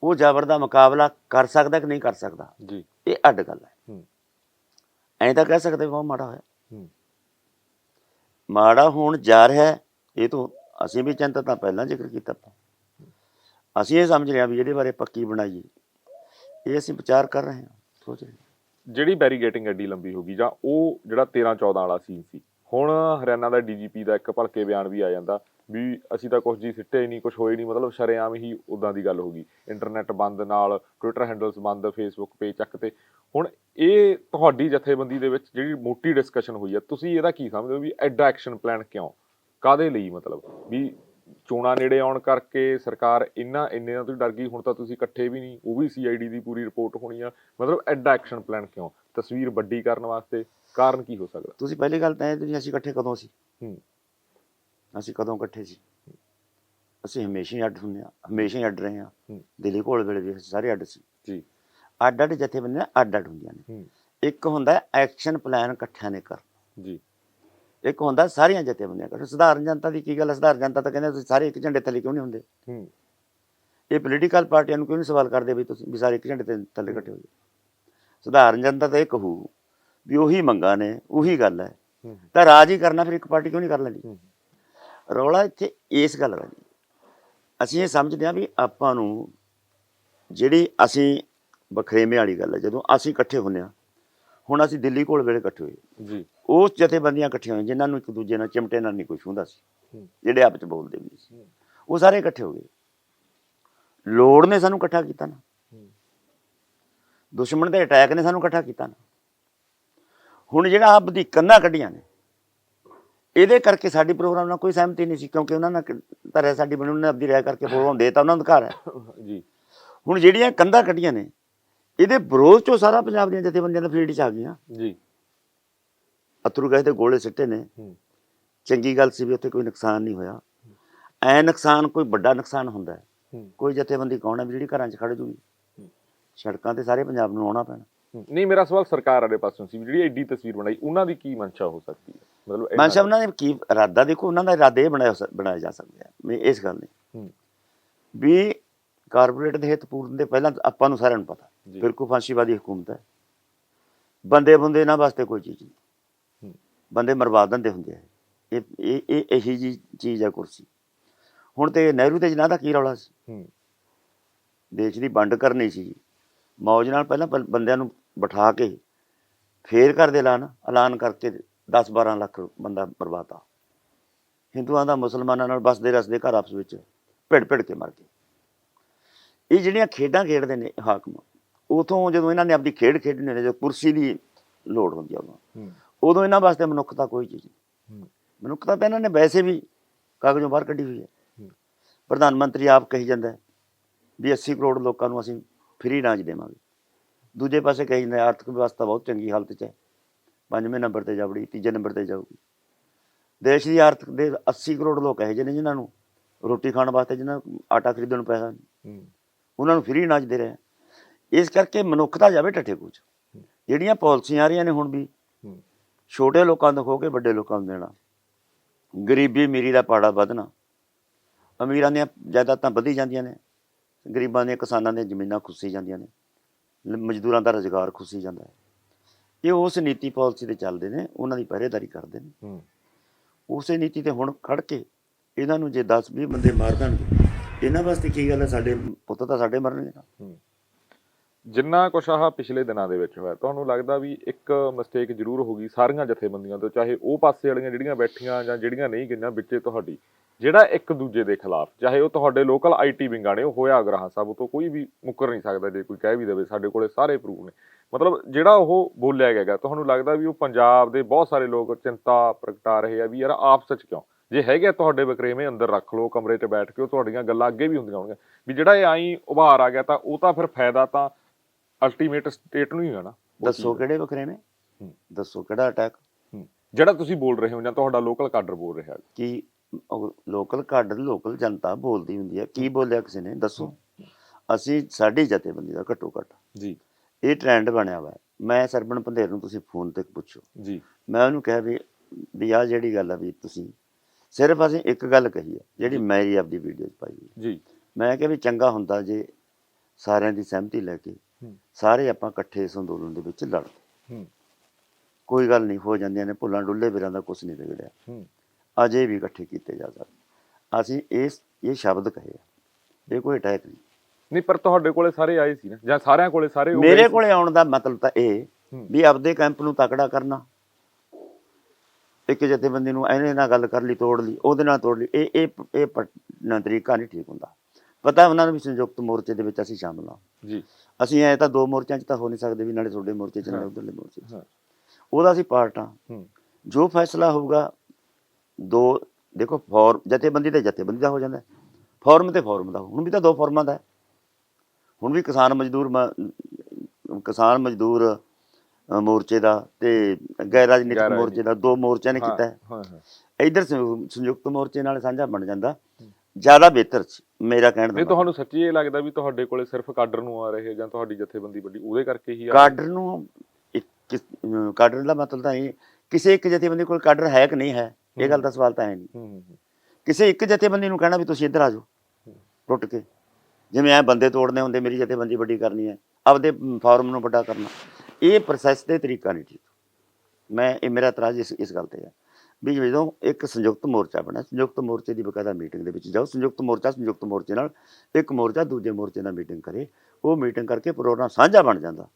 ਉਹ ਜ਼ਬਰ ਦਾ ਮੁਕਾਬਲਾ ਕਰ ਸਕਦਾ ਕਿ ਨਹੀਂ ਕਰ ਸਕਦਾ? ਜੀ। ਇਹ ਅੱਡ ਗੱਲ ਹੈ। ਹੂੰ। ਐਂ ਤਾਂ ਕਹਿ ਸਕਦੇ ਬਹੁਤ ਮਾੜਾ ਹੋਇਆ। ਹੂੰ। ਮਾੜਾ ਹੋਣ ਜਾ ਰਿਹਾ ਹੈ, ਇਹ ਤੋਂ ਅਸੀਂ ਵੀ ਚਿੰਤਤ ਤਾਂ ਪਹਿਲਾਂ ਜ਼ਿਕਰ ਕੀਤਾ। ਅਸੀਂ ਇਹ ਸਮਝ ਹਾਂ ਵੀ ਇਹਦੇ ਬਾਰੇ ਪੱਕੀ ਬਣਾਈਏ। ਇਹ ਅਸੀਂ ਵਿਚਾਰ ਕਰ ਰਹੇ ਹਾਂ ਸੋਚ ਰਹੇ ਜਿਹੜੀ ਬੈਰੀਗੇਟਿੰਗ ਐਡੀ ਲੰਬੀ ਹੋ ਗਈ ਜਾਂ ਉਹ ਜਿਹੜਾ 13 14 ਵਾਲਾ ਸੀਨ ਸੀ ਹੁਣ ਹਰਿਆਣਾ ਦਾ ਡੀਜੀਪੀ ਦਾ ਇੱਕ ਭਲਕੇ ਬਿਆਨ ਵੀ ਆ ਜਾਂਦਾ ਵੀ ਅਸੀਂ ਤਾਂ ਕੁਝ ਜੀ ਸਿੱਟੇ ਹੀ ਨਹੀਂ ਕੁਝ ਹੋਏ ਨਹੀਂ ਮਤਲਬ ਸ਼ਰੇਆਮ ਹੀ ਉਦਾਂ ਦੀ ਗੱਲ ਹੋ ਗਈ। ਇੰਟਰਨੈਟ ਬੰਦ ਨਾਲ ਟਵਿੱਟਰ ਹੈਂਡਲਸ ਬੰਦ ਫੇਸਬੁੱਕ ਪੇਜ ਚੱਕ ਤੇ। ਹੁਣ ਇਹ ਤੁਹਾਡੀ ਜਥੇਬੰਦੀ ਦੇ ਵਿੱਚ ਜਿਹੜੀ ਮੋਟੀ ਡਿਸਕਸ਼ਨ ਹੋਈ ਹੈ ਤੁਸੀਂ ਇਹਦਾ ਕੀ ਸਮਝਦੇ ਹੋ ਵੀ ਐਡਾ ਐਕਸ਼ਨ ਪਲਾਨ ਕਿਉਂ? ਕਾਦੇ ਲਈ ਮਤਲਬ? ਵੀ ਚੋਣਾਂ ਨੇੜੇ ਆਉਣ ਕਰਕੇ ਸਰਕਾਰ ਇੰਨਾ ਇੰਨੇ ਨਾਲ ਤੁਸੀਂ ਡਰ ਗਈ ਹੁਣ ਤਾਂ ਤੁਸੀਂ ਇਕੱਠੇ ਵੀ ਨਹੀਂ ਉਹ ਵੀ ਸੀਆਈਡੀ ਦੀ ਪੂਰੀ ਰਿਪੋਰਟ ਹੋਣੀ ਆ। ਮਤਲਬ ਐਡਾ ਐਕਸ਼ਨ ਪਲਾਨ ਕਿਉਂ? ਤਸਵੀਰ ਵੱਡੀ ਕਰਨ ਵਾਸਤੇ ਕਾਰਨ ਕੀ ਹੋ ਸਕਦਾ? ਤੁਸੀਂ ਪਹਿਲੀ ਗੱਲ ਤਾਂ ਇਹ ਵੀ ਅਸੀਂ ਇਕੱਠੇ ਕਦੋਂ ਸੀ? ਹੂੰ। ਅਸੀਂ ਕਦੋਂ ਇਕੱਠੇ ਸੀ? ਅਸੀਂ ਹਮੇਸ਼ਾ ਹੀ ਅੱਡ ਹੁੰਦੇ ਹਾਂ ਹਮੇਸ਼ਾ ਹੀ ਅੱਡ ਰਹੇ ਹਾਂ। ਹੂੰ। ਦਿੱਲੀ ਘੋਲ ਵੇਲੇ ਵੀ ਅਸੀਂ ਸਾਰੇ ਅੱਡ ਸੀ। ਜੀ। ਅੱਡ ਅੱਡ ਜਥੇਬੰਦੀਆਂ ਅੱਡ ਅੱਡ ਹੁੰਦੀਆਂ ਨੇ। ਇੱਕ ਹੁੰਦਾ ਐਕਸ਼ਨ ਪਲਾਨ ਇਕੱਠਿਆਂ ਨੇ ਕਰ ਜੀ। ਇੱਕ ਹੁੰਦਾ ਸਾਰੀਆਂ ਜਥੇਬੰਦੀਆਂ ਕਰ ਸਧਾਰਨ ਜਨਤਾ ਦੀ ਕੀ ਗੱਲ ਹੈ? ਸਧਾਰਨ ਜਨਤਾ ਤਾਂ ਕਹਿੰਦੇ ਤੁਸੀਂ ਸਾਰੇ ਇੱਕ ਝੰਡੇ ਥੱਲੇ ਕਿਉਂ ਨਹੀਂ ਹੁੰਦੇ? ਹੂੰ। ਇਹ ਪੋਲੀਟੀਕਲ ਪਾਰਟੀਆਂ ਨੂੰ ਕਿਉਂ ਨਹੀਂ ਸਵਾਲ ਕਰਦੇ ਵੀ ਤੁਸੀਂ ਵੀ ਸਾਰੇ ਇੱਕ ਝੰਡੇ ਥੱਲੇ ਇਕੱਠੇ ਹੋ ਸਧਾਰਨ ਜਨਤਾ ਤਾਂ ਇਹ ਕਹੂ ਵੀ ਉਹੀ ਮੰਗਾਂ ਨੇ ਉਹੀ ਗੱਲ ਹੈ। ਤਾਂ ਰਾਜ ਹੀ ਕਰਨਾ ਫਿਰ ਇੱਕ ਪਾਰਟੀ ਕਿਉਂ ਨਹੀਂ ਕਰ ਲੈਂਦੀ ਰੌਲਾ ਇੱਥੇ ਇਸ ਗੱਲ ਦਾ ਜੀ ਅਸੀਂ ਇਹ ਸਮਝਦੇ ਹਾਂ ਵੀ ਆਪਾਂ ਨੂੰ ਜਿਹੜੀ ਅਸੀਂ ਬਖਰੇਵੇਂ ਵਾਲੀ ਗੱਲ ਹੈ ਜਦੋਂ ਅਸੀਂ ਇਕੱਠੇ ਹੁੰਨੇ ਆ ਹੁਣ ਅਸੀਂ ਦਿੱਲੀ ਕੋਲ ਵੇਲੇ ਇਕੱਠੇ ਹੋਏ। ਜੀ। ਉਸ ਜਥੇਬੰਦੀਆਂ ਇਕੱਠੀਆਂ ਹੋਈਆਂ ਜਿਨ੍ਹਾਂ ਨੂੰ ਇੱਕ ਦੂਜੇ ਨਾਲ ਚਿਮਟੇ ਨਾਲ ਨਹੀਂ ਕੋਈ ਛੂੰਦਾ ਸੀ ਜਿਹੜੇ ਆਪਸ ਚ ਬੋਲਦੇ ਵੀ ਸੀ। ਉਹ ਸਾਰੇ ਇਕੱਠੇ ਹੋ ਗਏ। ਲੋੜ ਨੇ ਸਾਨੂੰ ਇਕੱਠਾ ਕੀਤਾ ਨਾ। ਦੁਸ਼ਮਣ ਦੇ ਅਟੈਕ ਨੇ ਸਾਨੂੰ ਇਕੱਠਾ ਕੀਤਾ ਨਾ। ਹੁਣ ਜਿਹੜਾ ਆਪ ਦੀ ਕੰਨਾਂ ਕੱਢੀਆਂ ਨੇ ਇਹਦੇ ਕਰਕੇ ਸਾਡੀ ਪ੍ਰੋਗਰਾਮ ਨਾਲ ਕੋਈ ਸਹਿਮਤੀ ਨਹੀਂ ਸੀ ਕਿਉਂਕਿ ਉਹਨਾਂ ਨਾਲ ਤਰ੍ਹਾਂ ਸਾਡੀ ਬਣੀ ਉਹਨਾਂ ਨੇ ਆਪਦੀ ਰਾਇ ਕਰਕੇ ਪ੍ਰੋਗਰਾਮ ਦੇਤਾ ਉਹਨਾਂ ਦਾ ਅਧਿਕਾਰ ਹੈ। ਜੀ। ਹੁਣ ਜਿਹੜੀਆਂ ਕੰਧਾਂ ਕੱਢੀਆਂ ਨੇ ਇਹਦੇ ਵਿਰੋਧ ਚੋਂ ਸਾਰਾ ਪੰਜਾਬ ਦੀਆਂ ਜਥੇਬੰਦੀਆਂ ਦਾ ਫੀਲਡ ਚ ਆ ਗਈਆਂ। ਜੀ। ਅਥਰੂ ਗਏ ਤੇ ਗੋਲੇ ਸਿੱਟੇ ਨੇ। ਚੰਗੀ ਗੱਲ ਸੀ ਵੀ ਉੱਥੇ ਕੋਈ ਨੁਕਸਾਨ ਨਹੀਂ ਹੋਇਆ। ਐ ਨੁਕਸਾਨ ਕੋਈ ਵੱਡਾ ਨੁਕਸਾਨ ਹੁੰਦਾ। ਕੋਈ ਜਥੇਬੰਦੀ ਕੌਣ ਹੈ ਵੀ ਜਿਹੜੀ ਘਰਾਂ 'ਚ ਖੜ ਜੂਗੀ? ਸੜਕਾਂ ਤੇ ਸਾਰੇ ਪੰਜਾਬ ਨੂੰ ਆਉਣਾ ਪੈਣਾ। ਨਹੀਂ ਮੇਰਾ ਸਵਾਲ ਸਰਕਾਰ ਵਾਲੇ ਪਾਸੋਂ ਸੀ ਵੀ ਜਿਹੜੀ ਐਡੀ ਤਸਵੀਰ ਬਣਾਈ ਉਹਨਾਂ ਦੀ ਕੀ ਮਨਸ਼ਾ ਹੋ ਸਕਦੀ ਹੈ? ਮਤਲਬ ਇੰਨਾ- ਮਨਸ਼ਾ ਉਹਨਾਂ ਨੇ ਕੀ ਇਰਾਦਾ ਦੇਖੋ ਉਹਨਾਂ ਦਾ ਇਰਾਦੇ ਇਹ ਬਣਾਇਆ ਬਣਾਏ ਜਾ ਸਕਦੇ ਮੈਂ ਇਸ ਗੱਲ ਨਹੀਂ। ਵੀ ਕਾਰਪੋਰੇਟ ਦੇ ਹਿੱਤ ਪੂਰਨ ਦੇ ਪਹਿਲਾਂ ਆਪਾਂ ਨੂੰ ਸਾਰਿਆਂ ਨੂੰ ਪਤਾ ਜੀ। ਫਿਰਕੂ ਫਾਂਸੀਵਾਦੀ ਹਕੂਮਤ ਹੈ। ਬੰਦੇ ਬੰਦੇ ਇਹਨਾਂ ਵਾਸਤੇ ਕੋਈ ਚੀਜ਼ ਨਹੀਂ। ਬੰਦੇ ਮਰਵਾ ਦਿੰਦੇ ਹੁੰਦੇ ਆ। ਇਹ ਇਹ ਇਹ ਇਹੀ ਜੀ ਚੀਜ਼ ਹੈ ਕੁਰਸੀ। ਹੁਣ ਤੇ ਨਹਿਰੂ ਤੇ ਜਨਾਹ ਦਾ ਕੀ ਰੌਲਾ ਸੀ? ਦੇਸ਼ ਦੀ ਵੰਡ ਕਰਨੀ ਸੀ। ਮੌਜ ਨਾਲ ਪਹਿਲਾਂ ਬੰਦਿਆਂ ਨੂੰ ਬਿਠਾ ਕੇ ਫੇਰ ਕਰਦੇ ਐਲਾਨ ਐਲਾਨ ਕਰਕੇ 10 12 ਲੱਖ ਬੰਦਾ ਬਰਬਾਦਾ ਹਿੰਦੂਆਂ ਦਾ ਮੁਸਲਮਾਨਾਂ ਨਾਲ ਬਸਦੇ ਰਸਦੇ ਘਰ ਆਪਸ ਵਿੱਚ ਭਿੜ ਭਿੜ ਕੇ ਮਰ ਗਏ। ਇਹ ਜਿਹੜੀਆਂ ਖੇਡਾਂ ਖੇਡਦੇ ਨੇ ਹਾਕਮ ਉਥੋਂ ਜਦੋਂ ਇਹਨਾਂ ਨੇ ਆਪਦੀ ਖੇਡ ਖੇਡਣੀ ਨੇ ਜੋ ਕੁਰਸੀ ਦੀ ਲੋੜ ਹੁੰਦੀ ਆ ਹੂੰ। ਉਦੋਂ ਇਹਨਾਂ ਵਾਸਤੇ ਮਨੁੱਖਤਾ ਕੋਈ ਚੀਜ਼ ਨਹੀਂ। ਮਨੁੱਖਤਾ ਤਾਂ ਇਹਨਾਂ ਨੇ ਵੈਸੇ ਵੀ ਕਾਗਜ਼ੋਂ ਬਾਹਰ ਕੱਢੀ ਹੋਈ ਹੈ। ਪ੍ਰਧਾਨ ਮੰਤਰੀ ਆਪ ਕਹੀ ਜਾਂਦਾ ਹੈ ਵੀ 80 ਕਰੋੜ ਲੋਕਾਂ ਨੂੰ ਅਸੀਂ ਫ੍ਰੀ ਇਲਾਜ ਦੇਵਾਂਗੇ। ਦੂਜੇ ਪਾਸੇ ਕਹੀ ਜਾਂਦਾ ਆਰਥਿਕ ਵਿਵਸਥਾ ਬਹੁਤ ਚੰਗੀ ਹਾਲਤ 'ਚ ਹੈ। ਪੰਜਵੇਂ ਨੰਬਰ ਤੇ ਜਾਵੜੀ ਤੀਜੇ ਨੰਬਰ ਤੇ ਜਾਊਗੀ। ਦੇਸ਼ ਦੀ ਆਰਥਿਕ ਦੇ 80 ਕਰੋੜ ਲੋਕ ਇਹੋ ਜਿਹੇ ਨੇ ਜਿਨ੍ਹਾਂ ਨੂੰ ਰੋਟੀ ਖਾਣ ਵਾਸਤੇ ਜਿਨ੍ਹਾਂ ਨੂੰ ਆਟਾ ਖਰੀਦਣ ਨੂੰ ਪੈਸਾ ਨਹੀਂ। ਹੂੰ। ਉਹਨਾਂ ਨੂੰ ਫ੍ਰੀ ਅਨਾਜ ਦੇ ਰਹੇ ਇਸ ਕਰਕੇ ਮਨੁੱਖਤਾ ਜਾਵੇ ਟੱਠੇ ਕੁਝ ਜਿਹੜੀਆਂ ਪਾਲਿਸੀਆਂ ਆ ਰਹੀਆਂ ਨੇ ਹੁਣ ਵੀ ਹੂੰ। ਛੋਟੇ ਲੋਕਾਂ ਨੂੰ ਖੋ ਕੇ ਵੱਡੇ ਲੋਕਾਂ ਨੂੰ ਦੇਣਾ। ਗਰੀਬੀ ਅਮੀਰੀ ਦਾ ਪਾੜਾ ਵਧਣਾ। ਅਮੀਰਾਂ ਦੀਆਂ ਜਾਇਦਾਦਾਂ ਵਧੀ ਜਾਂਦੀਆਂ ਨੇ। ਗਰੀਬਾਂ ਦੀਆਂ ਕਿਸਾਨਾਂ ਦੀਆਂ ਜ਼ਮੀਨਾਂ ਖੁੱਸੀ ਜਾਂਦੀਆਂ ਨੇ। ਮਜ਼ਦੂਰਾਂ ਦਾ ਰੁਜ਼ਗਾਰ ਖੁੱਸੀ ਜਾਂਦਾ ਹੈ। ਇਹ ਉਸ ਨੀਤੀ ਪਾਲਿਸੀ ਤੇ ਚੱਲਦੇ ਨੇ ਉਹਨਾਂ ਦੀ ਪਹਿਰੇਦਾਰੀ ਕਰਦੇ ਨੇ। ਹੂੰ। ਉਸੇ ਨੀਤੀ ਤੇ ਹੁਣ ਖੜ ਕੇ ਇਹਨਾਂ ਨੂੰ ਜੇ 10 20 ਬੰਦੇ ਮਾਰ ਦੇਣਗੇ ਇਹਨਾਂ ਵਾਸਤੇ ਕੀ ਗੱਲ ਹੈ? ਸਾਡੇ ਪੁੱਤ ਤਾਂ ਸਾਡੇ ਮਰਨਗੇ ਨਾ। ਹੂੰ। ਜਿੰਨਾ ਕੁਛ ਆਹ ਪਿਛਲੇ ਦਿਨਾਂ ਦੇ ਵਿੱਚ ਹੋਇਆ ਤੁਹਾਨੂੰ ਲੱਗਦਾ ਵੀ ਇੱਕ ਮਿਸਟੇਕ ਜ਼ਰੂਰ ਹੋ ਗਈ ਸਾਰੀਆਂ ਜਥੇਬੰਦੀਆਂ ਤੋਂ ਚਾਹੇ ਉਹ ਪਾਸੇ ਵਾਲੀਆਂ ਜਿਹੜੀਆਂ ਬੈਠੀਆਂ ਜਾਂ ਜਿਹੜੀਆਂ ਨਹੀਂ ਗਈਆਂ ਵਿੱਚੇ ਤੁਹਾਡੀ ਜਿਹੜਾ ਇੱਕ ਦੂਜੇ ਦੇ ਖਿਲਾਫ ਚਾਹੇ ਉਹ ਤੁਹਾਡੇ ਲੋਕਲ ਆਈਟੀ ਵਿੰਗਾਂ ਨੇ ਉਹ ਹੋਇਆ ਗ੍ਰਾਹਾਂ ਸਾਹਿਬ ਤੋਂ ਕੋਈ ਵੀ ਮੁੱਕਰ ਨਹੀਂ ਸਕਦਾ ਜੇ ਕੋਈ ਕਹਿ ਵੀ ਦੇਵੇ ਸਾਡੇ ਕੋਲੇ ਸਾਰੇ ਪ੍ਰੂਫ ਨੇ। ਮਤਲਬ ਜਿਹੜਾ ਉਹ ਬੋਲਿਆ ਗਿਆ ਤੁਹਾਨੂੰ ਲੱਗਦਾ ਵੀ ਉਹ ਪੰਜਾਬ ਦੇ ਬਹੁਤ ਸਾਰੇ ਲੋਕ ਚਿੰਤਾ ਪ੍ਰਗਟਾ ਰਹੇ ਆ ਵੀ ਯਾਰ ਆਪਸ ਵਿੱਚ ਕਿਉਂ? ਜੇ ਹੈਗੇ ਤੁਹਾਡੇ ਵਕਰੇਵੇਂ ਅੰਦਰ ਰੱਖ ਲਓ ਕਮਰੇ 'ਚ ਬੈਠ ਕੇ ਉਹ ਤੁਹਾਡੀਆਂ ਗੱਲਾਂ ਅੱਗੇ ਵੀ ਹੁੰਦੀਆਂ ਹੋਣਗੀਆਂ। ਵੀ ਜਿਹੜਾ ਇਹ ਆਈ ਉਭਾਰ ਆ ਗਿਆ ਤਾਂ ਉਹ ਤਾਂ ਫਿਰ ਫਾਇਦਾ ਤਾਂ ਅਲਟੀਮੇਟ ਸਟੇਟ ਨੂੰ ਹੀ ਉਹ ਦੱਸੋ। ਕਿਹੜੇ ਹੂੰ। ਦੱਸੋ ਕਿਹੜਾ ਅਟੈਕ। ਜਿਹੜਾ ਤੁਸੀਂ ਬੋਲ ਰਹੇ ਹੋ ਜਾਂ ਤੁਹਾਡਾ ਲੋਕਲ ਕਾਡਰ ਬੋਲ ਰਿਹਾ ਕੀ ਲੋਕਲ ਕਾਡਰ ਲੋਕਲ ਜਨਤਾ ਬੋਲਦੀ ਹੁੰਦੀ ਹੈ ਕੀ ਬੋਲਿਆ ਕਿਸੇ ਨੇ? ਦੱਸੋ। ਅਸੀਂ ਸਾਡੀ ਜਥੇਬੰਦੀ ਦਾ ਘੱਟੋ ਘੱਟ ਜੀ। ਇਹ ਟ੍ਰੈਂਡ ਬਣਿਆ ਹੋਇਆ ਹੈ। ਮੈਂ ਸਰਬਣ ਪੰਧੇਰ ਨੂੰ ਤੁਸੀਂ ਫੋਨ ਤੇ ਪੁੱਛੋ। ਜੀ। ਮੈਂ ਉਹਨੂੰ ਕਿਹਾ ਵੀ ਵੀ ਆਹ ਜਿਹੜੀ ਗੱਲ ਆ ਵੀ ਤੁਸੀਂ ਸਿਰਫ ਅਸੀਂ ਇੱਕ ਗੱਲ ਕਹੀ ਹੈ ਜਿਹੜੀ ਮੇਰੀ ਆਪਦੀ ਵੀਡੀਓ 'ਚ ਪਾਈ ਹੈ। ਜੀ। ਮੈਂ ਕਿਹਾ ਵੀ ਚੰਗਾ ਹੁੰਦਾ ਜੇ ਸਾਰਿਆਂ ਦੀ ਸਹਿਮਤੀ ਲੈ ਕੇ ਹੂੰ। ਸਾਰੇ ਆਪਾਂ ਇਕੱਠੇ ਇਸ ਅੰਦੋਲਨ ਦੇ ਵਿੱਚ ਲੜਦੇ ਹੂੰ। ਕੋਈ ਗੱਲ ਨਹੀਂ ਹੋ ਜਾਂਦੀਆਂ ਨੇ ਭੁੱਲਾਂ ਡੁੱਲੇ ਵੀਰਾਂ ਦਾ ਕੁਝ ਨਹੀਂ ਵਿਗੜਿਆ। ਹੂੰ। ਅਜੇ ਵੀ ਇਕੱਠੇ ਕੀਤੇ ਜਾ ਸਕਦੇ। ਅਸੀਂ ਇਸ ਇਹ ਸ਼ਬਦ ਕਹੇ ਆ। ਇਹ ਕੋਈ ਅਟੈਕ ਨਹੀਂ। ਨਹੀਂ ਪਰ ਤੁਹਾਡੇ ਕੋਲੇ ਸਾਰੇ ਆਏ ਸੀ ਨਾ ਜਾਂ ਸਾਰਿਆਂ ਕੋਲੇ ਸਾਰੇ ਉਹ ਮੇਰੇ? ਕੋਲੇ ਆਉਣ ਦਾ ਮਤਲਬ ਤਾਂ ਇਹ। ਵੀ ਆਪਦੇ ਕੈਂਪ ਨੂੰ ਤਕੜਾ ਕਰਨਾ ਇੱਕ ਜਥੇਬੰਦੀ ਨੂੰ ਇਹਨੇ ਨਾਲ ਗੱਲ ਕਰ ਲਈ ਤੋੜ ਲਈ ਉਹਦੇ ਨਾਲ ਤੋੜ ਲਈ ਇਹ ਇਹ ਇਹ ਨਾ ਤਰੀਕਾ ਨਹੀਂ ਠੀਕ ਹੁੰਦਾ ਪਤਾ ਉਹਨਾਂ ਨੂੰ ਵੀ ਸੰਯੁਕਤ ਮੋਰਚੇ ਦੇ ਵਿੱਚ ਅਸੀਂ ਸ਼ਾਮਲ ਹਾਂ ਜੀ ਅਸੀਂ ਐ ਤਾਂ ਦੋ ਮੋਰਚਿਆਂ 'ਚ ਤਾਂ ਹੋ ਨਹੀਂ ਸਕਦੇ ਵੀ ਨਾਲੇ ਤੁਹਾਡੇ ਮੋਰਚੇ 'ਚ ਨਾਲੇ ਉਧਰਲੇ ਮੋਰਚੇ 'ਚ। ਉਹਦਾ ਅਸੀਂ ਪਾਰਟ ਹਾਂ ਜੋ ਫੈਸਲਾ ਹੋਊਗਾ ਦੋ ਦੇਖੋ ਫੋਰ ਜਥੇਬੰਦੀ ਤੇ ਜਥੇਬੰਦੀ ਦਾ ਹੋ ਜਾਂਦਾ। ਫੋਰਮ ਤੇ ਫੋਰਮ ਦਾ ਹੁਣ ਵੀ ਤਾਂ ਦੋ ਫੋਰਮਾਂ ਦਾ ਹੈ। ਹੁਣ ਵੀ ਕਿਸਾਨ ਮਜ਼ਦੂਰ ਕਿਸਾਨ ਮਜ਼ਦੂਰ ਮੋਰਚੇ ਦਾ ਤੇ ਗੈਰ ਰਾਜਨੀਤਿਕ ਮੋਰਚੇ ਦਾ ਦੋ ਮੋਰਚਿਆਂ ਨੇ ਕੀਤਾ ਹੈ। ਹਾਂ ਹਾਂ। ਇਧਰ ਸੰਯੁਕਤ ਮੋਰਚੇ ਨਾਲ ਸਾਂਝਾ ਬਣ ਜਾਂਦਾ। ਜ਼ਿਆਦਾ ਬਿਹਤਰ ਮੇਰਾ ਕਹਿਣ ਦਾ ਨਹੀਂ। ਤੁਹਾਨੂੰ ਸੱਚੀ ਇਹ ਲੱਗਦਾ ਵੀ ਤੁਹਾਡੇ ਕੋਲੇ ਸਿਰਫ ਕਾਡਰ ਨੂੰ ਆ ਰਹੇ ਜਾਂ ਤੁਹਾਡੀ ਜਥੇਬੰਦੀ ਵੱਡੀ ਉਹਦੇ ਕਰਕੇ ਹੀ ਆ ਕਾਡਰ ਨੂੰ ਕਾਡਰ ਦਾ ਮਤਲਬ ਤਾਂ ਇਹ ਕਿਸੇ ਇੱਕ ਜਥੇਬੰਦੀ ਕੋਲ ਕਾਡਰ ਹੈ ਕਿ ਨਹੀਂ ਹੈ ਇਹ ਗੱਲ ਦਾ ਸਵਾਲ ਤਾਂ ਹੈ ਨਹੀਂ। ਕਿਸੇ ਇੱਕ ਜਥੇਬੰਦੀ ਨੂੰ ਕਹਿਣਾ ਵੀ ਤੁਸੀਂ ਇੱਧਰ ਆ ਜਾਓ ਟੁੱਟ ਕੇ। ਜਿਵੇਂ ਐ ਬੰਦੇ ਤੋੜਨੇ ਹੁੰਦੇ, ਮੇਰੀ ਜਥੇਬੰਦੀ ਵੱਡੀ ਕਰਨੀ ਹੈ, ਆਪਦੇ ਫਾਰਮ ਨੂੰ ਵੱਡਾ ਕਰਨਾ। ਇਹ ਪ੍ਰੋਸੈਸ ਦੇ ਤਰੀਕਾ ਨਹੀਂ ਠੀਕ ਮੈਂ, ਇਹ ਮੇਰਾ ਇਤਰਾਜ਼ ਇਸ ਇਸ ਗੱਲ ਤੇ ਹੈ ਵੀ ਜਦੋਂ ਇੱਕ ਸੰਯੁਕਤ ਮੋਰਚਾ ਬਣਿਆ, ਸੰਯੁਕਤ ਮੋਰਚੇ ਦੀ ਬਕਾਇਦਾ ਮੀਟਿੰਗ ਦੇ ਵਿੱਚ ਜਾਓ, ਸੰਯੁਕਤ ਮੋਰਚਾ ਸੰਯੁਕਤ ਮੋਰਚੇ ਨਾਲ, ਇੱਕ ਮੋਰਚਾ ਦੂਜੇ ਮੋਰਚੇ ਨਾਲ ਮੀਟਿੰਗ ਕਰੇ, ਉਹ ਮੀਟਿੰਗ ਕਰਕੇ ਪ੍ਰੋਗਰਾਮ ਸਾਂਝਾ ਬਣ ਜਾਂਦਾ।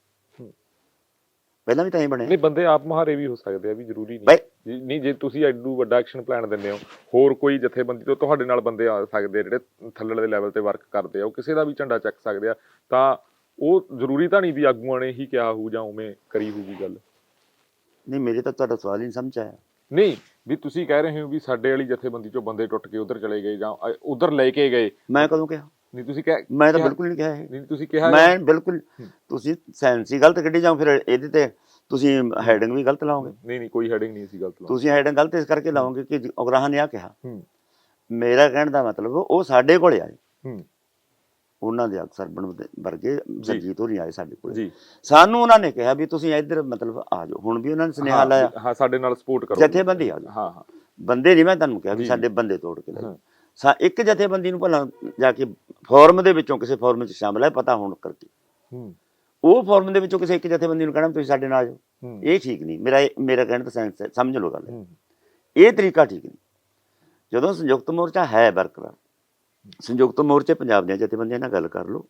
ਪਹਿਲਾਂ ਵੀ ਤਾਂ ਹੀ ਬਣਿਆ ਨਹੀਂ ਬੰਦੇ ਆਪ ਮਹਾਰੇ ਵੀ ਹੋ ਸਕਦੇ ਆ ਵੀ ਜ਼ਰੂਰੀ ਨਹੀਂ। ਨਹੀਂ ਜੇ ਤੁਸੀਂ ਐਡੂ ਵੱਡਾ ਐਕਸ਼ਨ ਪਲਾਨ ਦਿੰਦੇ ਹੋ ਹੋਰ ਕੋਈ ਜਥੇਬੰਦੀ ਤੋਂ ਤੁਹਾਡੇ ਨਾਲ ਬੰਦੇ ਆ ਸਕਦੇ ਜਿਹੜੇ ਥੱਲੜੇ ਲੈਵਲ ਤੇ ਵਰਕ ਕਰਦੇ ਆ ਉਹ ਕਿਸੇ ਦਾ ਵੀ ਝੰਡਾ ਚੱਕ ਸਕਦੇ ਆ ਤਾਂ ਉਹ ਜ਼ਰੂਰੀ ਤਾਂ ਨਹੀਂ ਵੀ ਆਗੂਆਂ ਨੇ ਹੀ ਕਿਹਾ ਹੋਊ ਜਾਂ ਉਵੇਂ ਕਰੀ ਹੋਊਗੀ ਗੱਲ। ਨਹੀਂ ਮੇਰੇ ਤਾਂ ਤੁਹਾਡਾ ਸਵਾਲ ਹੀ ਨਹੀਂ ਸਮਝ ਆਇਆ। ਨਹੀਂ ਵੀ ਤੁਸੀਂ ਕਹਿ ਰਹੇ ਹੋ ਵੀ ਸਾਡੇ ਵਾਲੀ ਜਥੇਬੰਦੀ ਚੋਂ ਬੰਦੇ ਟੁੱਟ ਕੇ ਉਧਰ ਚਲੇ ਗਏ ਜਾਂ ਉਧਰ ਲੈ ਕੇ ਗਏ। ਮੈਂ ਕਦੋਂ ਕਿਹਾ? ਨਹੀਂ ਤੁਸੀਂ ਕਹਿ ਮੈਂ ਤਾਂ ਬਿਲਕੁਲ ਨਹੀਂ ਕਿਹਾ ਇਹ। ਨਹੀਂ ਤੁਸੀਂ ਕਿਹਾ ਮੈਂ ਬਿਲਕੁਲ। ਤੁਸੀਂ ਸੈਂਸੀ ਗਲਤ ਕੱਢੀ ਜਾਓ ਫਿਰ ਇਹਦੇ ਤੇ ਤੁਸੀਂ ਹੈਡਿੰਗ ਵੀ ਗਲਤ ਲਾਓਗੇ। ਨਹੀਂ ਨਹੀਂ ਕੋਈ ਹੈਡਿੰਗ ਨਹੀਂ ਸੀ ਗਲਤ ਲਾਉਣੀ। ਤੁਸੀਂ ਹੈਡਿੰਗ ਗਲਤ ਇਸ ਕਰਕੇ ਲਾਓਗੇ ਕਿ ਉਗਰਾਹਾਂ ਨੇ ਆ ਕਿਹਾ। ਹੂੰ। ਮੇਰਾ ਕਹਿਣ ਦਾ ਮਤਲਬ ਉਹ ਸਾਡੇ ਕੋਲੇ ਆਏ। ਹੂੰ। ਉਹਨਾਂ ਦੇ ਅਕਸਰ ਬਣ ਵਰਗੇ ਜਰਜੀਤ ਹੋਰੀ ਆਏ ਸਾਡੇ ਕੋਲ। ਸਾਨੂੰ ਉਹਨਾਂ ਨੇ ਕਿਹਾ ਵੀ ਤੁਸੀਂ ਇੱਧਰ ਮਤਲਬ ਆ ਜਾਓ। ਹੁਣ ਵੀ ਉਹਨਾਂ ਨੇ ਸੁਨੇਹਾ ਲਾਇਆ। ਹਾਂ ਸਾਡੇ ਨਾਲ ਸਪੋਰਟ ਕਰੋ। ਜਥੇਬੰਦੀ ਆ ਜਾਓ। ਹਾਂ ਹਾਂ। ਬੰਦੇ ਨਹੀਂ ਮੈਂ ਤੁਹਾਨੂੰ ਕਿਹਾ ਵੀ। ਸਾਡੇ ਬੰਦੇ ਤੋੜ ਕੇ ਲੈ। ਸਾ ਇੱਕ ਜਥੇਬੰਦੀ ਨੂੰ ਭਲਾ ਜਾ ਕੇ ਫੋਰਮ ਦੇ ਵਿੱਚੋਂ ਕਿਸੇ ਫੋਰਮ 'ਚ ਸ਼ਾਮਲ ਹੈ ਪਤਾ ਹੋਣ ਕਰਕੇ। ਹੂੰ। ਉਹ ਫੋਰਮ ਦੇ ਵਿੱਚੋਂ ਕਿਸੇ ਇੱਕ ਜਥੇਬੰਦੀ ਨੂੰ ਕਹਿਣਾ ਤੁਸੀਂ ਸਾਡੇ ਨਾਲ ਆ ਜਾਓ ਹੂੰ। ਇਹ ਠੀਕ ਨਹੀਂ। ਮੇਰਾ ਮੇਰਾ ਕਹਿਣ ਦਾ ਸੈਂਸ ਹੈ ਸਮਝ ਲਓ ਗੱਲ। ਇਹ ਤਰੀਕਾ ਠੀਕ ਨਹੀਂ। ਜਦੋਂ ਸੰਯੁਕਤ ਮੋਰਚਾ ਹੈ ਬਰਕਰਾਰ ਸੰਯੁਕਤ ਮੋਰਚੇ ਪੰਜਾਬ ਦੀਆਂ ਜਥੇਬੰਦੀਆਂ ਨਾਲ ਗੱਲ ਕਰ ਲਓ।